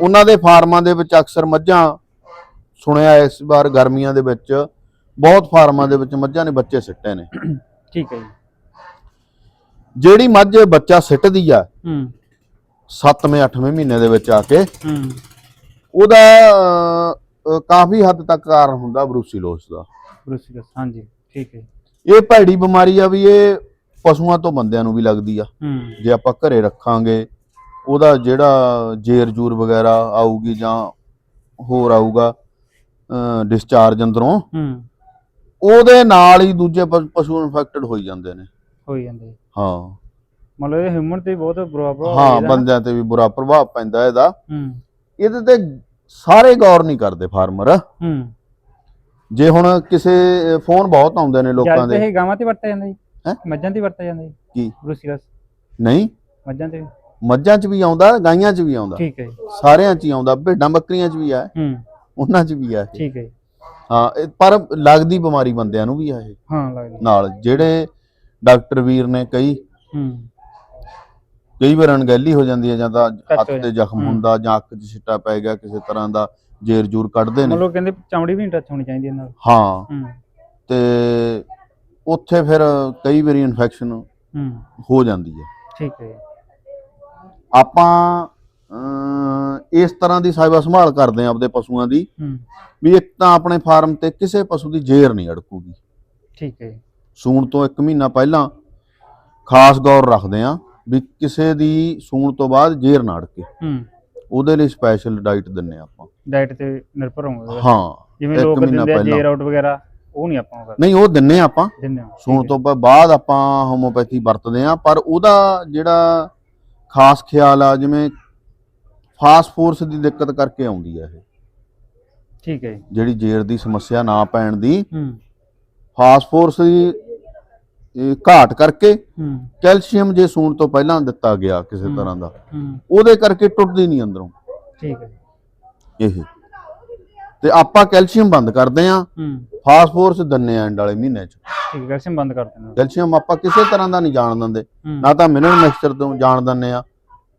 [SPEAKER 2] ਉਹਨਾਂ ਦੇ ਫਾਰਮਾਂ ਦੇ ਵਿੱਚ ਅਕਸਰ ਮੱਝਾਂ ਸੁਣਿਆ ਇਸ ਵਾਰ ਗਰਮੀਆਂ ਦੇ ਵਿੱਚ। ਬਹੁਤ ਫਾਰਮਾਂ ਦੇ ਵਿੱਚ ਮੱਝਾਂ ਨੇ ਬੱਚੇ ਸਿੱਟੇ ਨੇ।
[SPEAKER 1] ਠੀਕ ਹੈ ਜੀ।
[SPEAKER 2] ਜਿਹੜੀ ਮੱਝ ਬੱਚਾ ਸਿੱਟਦੀ ਆ
[SPEAKER 1] ਹੂੰ।
[SPEAKER 2] 7ਵੇਂ 8ਵੇਂ ਮਹੀਨੇ ਦੇ ਵਿੱਚ ਆ ਕੇ
[SPEAKER 1] ਹੂੰ।
[SPEAKER 2] ਉਹਦਾ ਕਾਫੀ ਹੱਦ ਤੱਕ ਕਾਰਨ ਹੁੰਦਾ ਬਰੂਸੀਲੋਸ ਦਾ।
[SPEAKER 1] ਬਰੂਸੀਲਸ ਹਾਂਜੀ ਠੀਕ ਹੈ
[SPEAKER 2] ਇਹ ਭੈੜੀ ਬਿਮਾਰੀ ਆ ਵੀ ਇਹ ਪਸ਼ੂਆਂ ਤੋਂ ਬੰਦਿਆਂ ਨੂੰ ਵੀ ਲੱਗਦੀ ਆ।
[SPEAKER 1] ਹੂੰ।
[SPEAKER 2] ਜੇ ਆਪਾਂ ਘਰੇ ਰੱਖਾਂਗੇ ਉਹਦਾ ਜਿਹੜਾ ਜੇਰ ਜੂਰ ਵਗੈਰਾ ਆਊਗੀ ਜਾਂ ਹੋਰ ਆਊਗਾ ਡਿਸਚਾਰਜ ਅੰਦਰੋਂ
[SPEAKER 1] ਹੂੰ।
[SPEAKER 2] ਉਹਦੇ ਨਾਲ ਹੀ ਦੂਜੇ ਪ- ਪਸ਼ੂ ਇਨਫੈਕਟਡ ਹੋਈ ਜਾਂਦੇ ਨੇ।
[SPEAKER 1] ਹੋਈ ਜਾਂਦੇ ਜੀ।
[SPEAKER 2] ਹਾਂ।
[SPEAKER 1] ਮਤਲਬ ਇਹ ਹਿਊਮਨ ਤੇ ਬਹੁਤ ਬੁਰਾ ਪ੍ਰਭਾਵ
[SPEAKER 2] ਹਾਂ
[SPEAKER 1] ਇਹਦਾ।
[SPEAKER 2] ਬੰਦਿਆਂ ਤੇ ਵੀ ਬੁਰਾ ਪ੍ਰਭਾਵ ਪੈਂਦਾ ਇਹਦਾ।
[SPEAKER 1] ਹੂੰ।
[SPEAKER 2] ਇਹਦੇ ਤੇ ਸਾਰੇ ਗੌਰ ਨਹੀਂ ਕਰਦੇ ਫਾਰਮਰ
[SPEAKER 1] ਹੂੰ।
[SPEAKER 2] ਜੇ ਹੁਣ ਕਿਸੇ ਫੋਨ ਬਹੁਤ ਆਉਂਦੇ ਨੇ ਲੋਕਾਂ
[SPEAKER 1] ਜਦ
[SPEAKER 2] ਦੇ
[SPEAKER 1] ਇਹ ਗਾਵਾਂ ਤੇ ਵਰਤਿਆ ਜਾਂਦਾ ਜੀ
[SPEAKER 2] ਹੈਂ?
[SPEAKER 1] ਮੱਝਾਂ ਤੇ ਵਰਤਿਆ ਜਾਂਦਾ ਜੀ
[SPEAKER 2] ਕੀ
[SPEAKER 1] ਬਰੂਸੀਲਸ
[SPEAKER 2] ਨਹੀਂ
[SPEAKER 1] ਮੱਝਾਂ ਤੇ?
[SPEAKER 2] ਮੱਝਾਂ 'ਚ ਵੀ ਆਉਂਦਾ ਗਾਈਆਂ 'ਚ ਵੀ ਆਉਂਦਾ
[SPEAKER 1] ਠੀਕ ਹੈ ਜੀ।
[SPEAKER 2] ਸਾਰਿਆਂ 'ਚ ਹੀ ਆਉਂਦਾ ਭੇਡਾਂ ਬੱਕਰੀਆਂ 'ਚ ਵੀ ਆ
[SPEAKER 1] ਹੂੰ
[SPEAKER 2] ਉਹਨਾਂ 'ਚ ਵੀ ਆ ਇਹ।
[SPEAKER 1] ਠੀਕ ਹੈ ਜੀ।
[SPEAKER 2] ਹਾਂ ਇਹ ਪਰ ਲੱਗਦੀ ਬਿਮਾਰੀ ਬੰਦਿਆਂ ਨੂੰ ਵੀ ਆ ਇਹ
[SPEAKER 1] ਹਾਂ ਲੱਗਦਾ
[SPEAKER 2] ਨਾਲ ਜਿਹੜੇ ਡਾਕਟਰ ਵੀਰ ਨੇ ਕਈ
[SPEAKER 1] ਹੂੰ
[SPEAKER 2] ਕਈ ਵਾਰ ਅਣਗਹਿਲੀ ਹੋ ਜਾਂਦੀ ਹੈ ਜਾਂ ਤਾਂ
[SPEAKER 1] ਹੋ
[SPEAKER 2] ਹੱਥ ਤੇ
[SPEAKER 1] ਜਾਂਦਾ।
[SPEAKER 2] ਜ਼ਖਮ
[SPEAKER 1] ਹੂੰ।
[SPEAKER 2] ਹੁੰਦਾ ਜਾਂ ਅੱਖ 'ਚ ਛਿੱਟਾ ਪੈ ਗਿਆ ਕਿਸੇ ਤਰ੍ਹਾਂ ਦਾ ਜੇਰ ਜੂਰ ਕੱਢਦੇ ਨੇ।
[SPEAKER 1] ਮਤਲਬ ਕਹਿੰਦੇ ਚਮੜੀ ਵੀ ਨਹੀਂ ਟੱਚ ਹੋਣੀ ਚਾਹੀਦੀ ਇਹਨਾਂ ਨਾਲ
[SPEAKER 2] ਹਾਂ।
[SPEAKER 1] ਹੂੰ।
[SPEAKER 2] ਤੇ ਉੱਥੇ ਫਿਰ ਕਈ ਵਾਰੀ ਇਨਫੈਕਸ਼ਨ
[SPEAKER 1] ਹੂੰ।
[SPEAKER 2] ਹੋ ਜਾਂਦੀ ਹੈ।
[SPEAKER 1] ਠੀਕ ਹੈ। ਜੀ।
[SPEAKER 2] ਆਪਾਂ ਅਮ, ਇਸ ਤਰ੍ਹਾਂ ਦੀ ਸਾਇਵਾ ਸੰਭਾਲ ਕਰਦੇ ਆ ਆਪਦੇ ਪਸ਼ੂਆਂ ਦੀ।
[SPEAKER 1] ਹੂੰ।
[SPEAKER 2] ਵੀ ਇੱਕ ਤਾਂ ਆਪਣੇ ਫਾਰਮ ਤੇ ਕਿਸੇ ਪਸ਼ੂ ਦੀ ਜੇਰ ਨਹੀਂ ਅੜਕੂਗੀ।
[SPEAKER 1] ਠੀਕ ਹੈ। ਜੀ।
[SPEAKER 2] ਸੂਣ ਤੋਂ 1 ਮਹੀਨਾ ਪਹਿਲਾਂ ਖਾਸ ਗੌਰ ਰੱਖਦੇ ਆ ਵੀ ਕਿਸੇ ਦੀ ਸੂਣ ਤੋਂ ਬਾਅਦ ਜੇਰ ਨਾ ਅੜਕੇ।
[SPEAKER 1] ਹੂੰ।
[SPEAKER 2] ਉਹਦੇ ਲਈ ਸਪੈਸ਼ਲ ਡਾਈਟ ਦਿੰਨੇ ਆ ਆਪਾਂ।
[SPEAKER 1] ਡਾਈਟ ਤੇ ਨਿਰਭਰ ਹੋਵਾਂਗੇ।
[SPEAKER 2] ਹਾਂ
[SPEAKER 1] ਜਿਵੇਂ
[SPEAKER 2] ਇੱਕ
[SPEAKER 1] ਲੋਕ
[SPEAKER 2] ਮਹੀਨਾ
[SPEAKER 1] ਦਿੰਦੇ ਆ
[SPEAKER 2] ਪਹਿਲਾਂ।
[SPEAKER 1] ਜੇਰ ਆਊਟ ਵਗੈਰਾ ਉਹ ਨਹੀਂ ਆਪਾਂ ਕਰਦੇ।
[SPEAKER 2] ਨਹੀਂ ਉਹ ਦਿੰਨੇ ਆ ਆਪਾਂ।
[SPEAKER 1] ਦਿੰਦੇ ਹਾਂ
[SPEAKER 2] ਸੂਣ ਤੋਂ ਬਾ- ਬਾਅਦ ਆਪਾਂ ਹੋਮੋਪੈਥੀ ਵਰਤਦੇ ਆ ਪਰ ਉਹਦਾ ਜਿਹੜਾ ਖਾਸ ਖਿਆਲ ਆ ਜਿਵੇਂ ਫਾਸਫੋਰਸ ਦੀ ਦਿੱਕਤ ਕਰਕੇ ਆਉਂਦੀ ਆ ਇਹ।
[SPEAKER 1] ਠੀਕ ਹੈ ਜੀ।
[SPEAKER 2] ਜਿਹੜੀ ਜੇਰ ਦੀ ਸਮੱਸਿਆ ਨਾ ਪੈਣ ਦੀ।
[SPEAKER 1] ਹੂੰ।
[SPEAKER 2] ਫਾਸਫੋਰਸ ਦੀ ਇਹ ਘਾਟ ਕਰਕੇ ਕੈਲਸ਼ੀਅਮ ਜੇ ਸੂਣ ਤੋਂ ਪਹਿਲਾਂ ਦਿੱਤਾ ਗਿਆ ਕਿਸੇ। ਤਰ੍ਹਾਂ ਦਾ ਉਹਦੇ ਕਰਕੇ ਟੁੱਟਦੀ ਨਹੀਂ ਅੰਦਰੋਂ।
[SPEAKER 1] ਠੀਕ ਹੈ।
[SPEAKER 2] ਇਹ। ਤੇ ਆਪਾਂ ਕੈਲਸ਼ੀਅਮ ਬੰਦ ਕਰਦੇ ਆ ਫਾਸਫੋਰਸ ਦਿੰਨੇ ਆ ਐਂਡ ਵਾਲੇ ਮਹੀਨੇ ਚ।
[SPEAKER 1] ਠੀਕ ਕੈਲਸ਼ੀਅਮ ਬੰਦ ਕਰ ਦਿੰਦੇ
[SPEAKER 2] ਕੈਲਸ਼ੀਅਮ ਆਪਾਂ ਕਿਸੇ ਤਰ੍ਹਾਂ ਦਾ ਨਹੀਂ ਜਾਣ ਦਿੰਦੇ। ਨਾ ਤਾਂ ਮਿਨਰਲ ਮਿਕਸਚਰ ਤੋਂ ਜਾਣ ਦਿੰਨੇ ਆ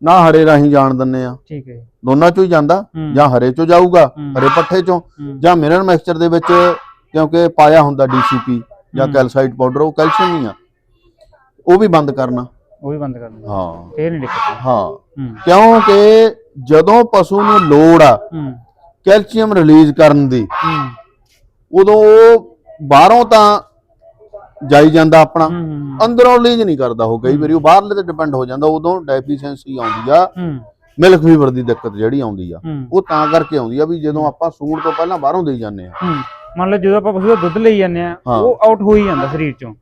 [SPEAKER 2] ਨਾ ਹਰੇ ਰਾਹੀਂ ਜਾਣ ਦਿੰਨੇ ਆ
[SPEAKER 1] ਠੀਕ ਹੈ।
[SPEAKER 2] ਦੋਨਾਂ ਚੋਂ ਹੀ ਜਾਂਦਾ ਜਾਂ ਹਰੇ ਚੋਂ ਜਾਊਗਾ। ਹਰੇ ਪੱਠੇ ਚੋਂ ਜਾਂ ਮਿਨਰਲ ਮਿਕਸਚਰ ਦੇ ਵਿੱਚ ਕਿਉਂਕਿ ਪਾਇਆ ਹੁੰਦਾ ਡੀਸੀਪੀ ਜਾਂ। ਕੈਲਸਾਈਟ ਪਾਊਡਰ ਉਹ ਕੈਲਸ਼ੀਅਮ ਹੀ ਆ। ਉਹ ਵੀ ਬੰਦ ਕਰਨਾ।
[SPEAKER 1] ਉਹ ਵੀ ਬੰਦ ਕਰ ਦਿੰਦੇ
[SPEAKER 2] ਹਾਂ।
[SPEAKER 1] ਫੇਰ ਨਹੀਂ ਦਿੱਕਤ
[SPEAKER 2] ਹਾਂ। ਕਿਉਂਕਿ ਜਦੋਂ ਪਸ਼ੂ ਨੂੰ ਲੋੜ ਆ ਕੈਲਸ਼ੀਅਮ ਰਿਲੀਜ਼ ਕਰਨ ਦੀ ਉਦੋਂ ਉਹ ਬਾਹਰੋਂ ਤਾਂ ਜਾਈ ਜਾਂਦਾ ਆਪਣਾ। ਅੰਦਰੋਂ ਰਿਲੀਜ਼ ਨਹੀਂ ਕਰਦਾ ਉਹ ਕਈ ਵਾਰੀ ਉਹ ਬਾਹਰਲੇ ਤੇ ਡਿਪੈਂਡ ਹੋ ਜਾਂਦਾ ਉਦੋਂ ਡੈਫੀਸ਼ੀਐਂਸੀ ਆਉਂਦੀ ਆ। ਮਿਲਕ ਫੀਵਰ ਦੀ ਦਿੱਕਤ ਜਿਹੜੀ ਆਉਂਦੀ ਆ ਉਹ ਤਾਂ ਕਰਕੇ ਆਉਂਦੀ ਆ ਵੀ ਜਦੋਂ ਆਪਾਂ ਸੂਣ ਤੋਂ ਪਹਿਲਾਂ ਬਾਹਰੋਂ ਦੇਈ ਜਾਂਦੇ ਆ।
[SPEAKER 1] ਮੰਨ ਲਓ ਜਦੋਂ ਆਪਾਂ ਪਸ਼ੂ ਦਾ ਦੁੱਧ ਲਈ ਜਾਂਦੇ ਆ
[SPEAKER 2] ਹਾਂ।
[SPEAKER 1] ਉਹ ਆਊਟ ਹੋ ਹੀ ਜਾਂਦਾ ਸਰੀਰ ਚੋਂ।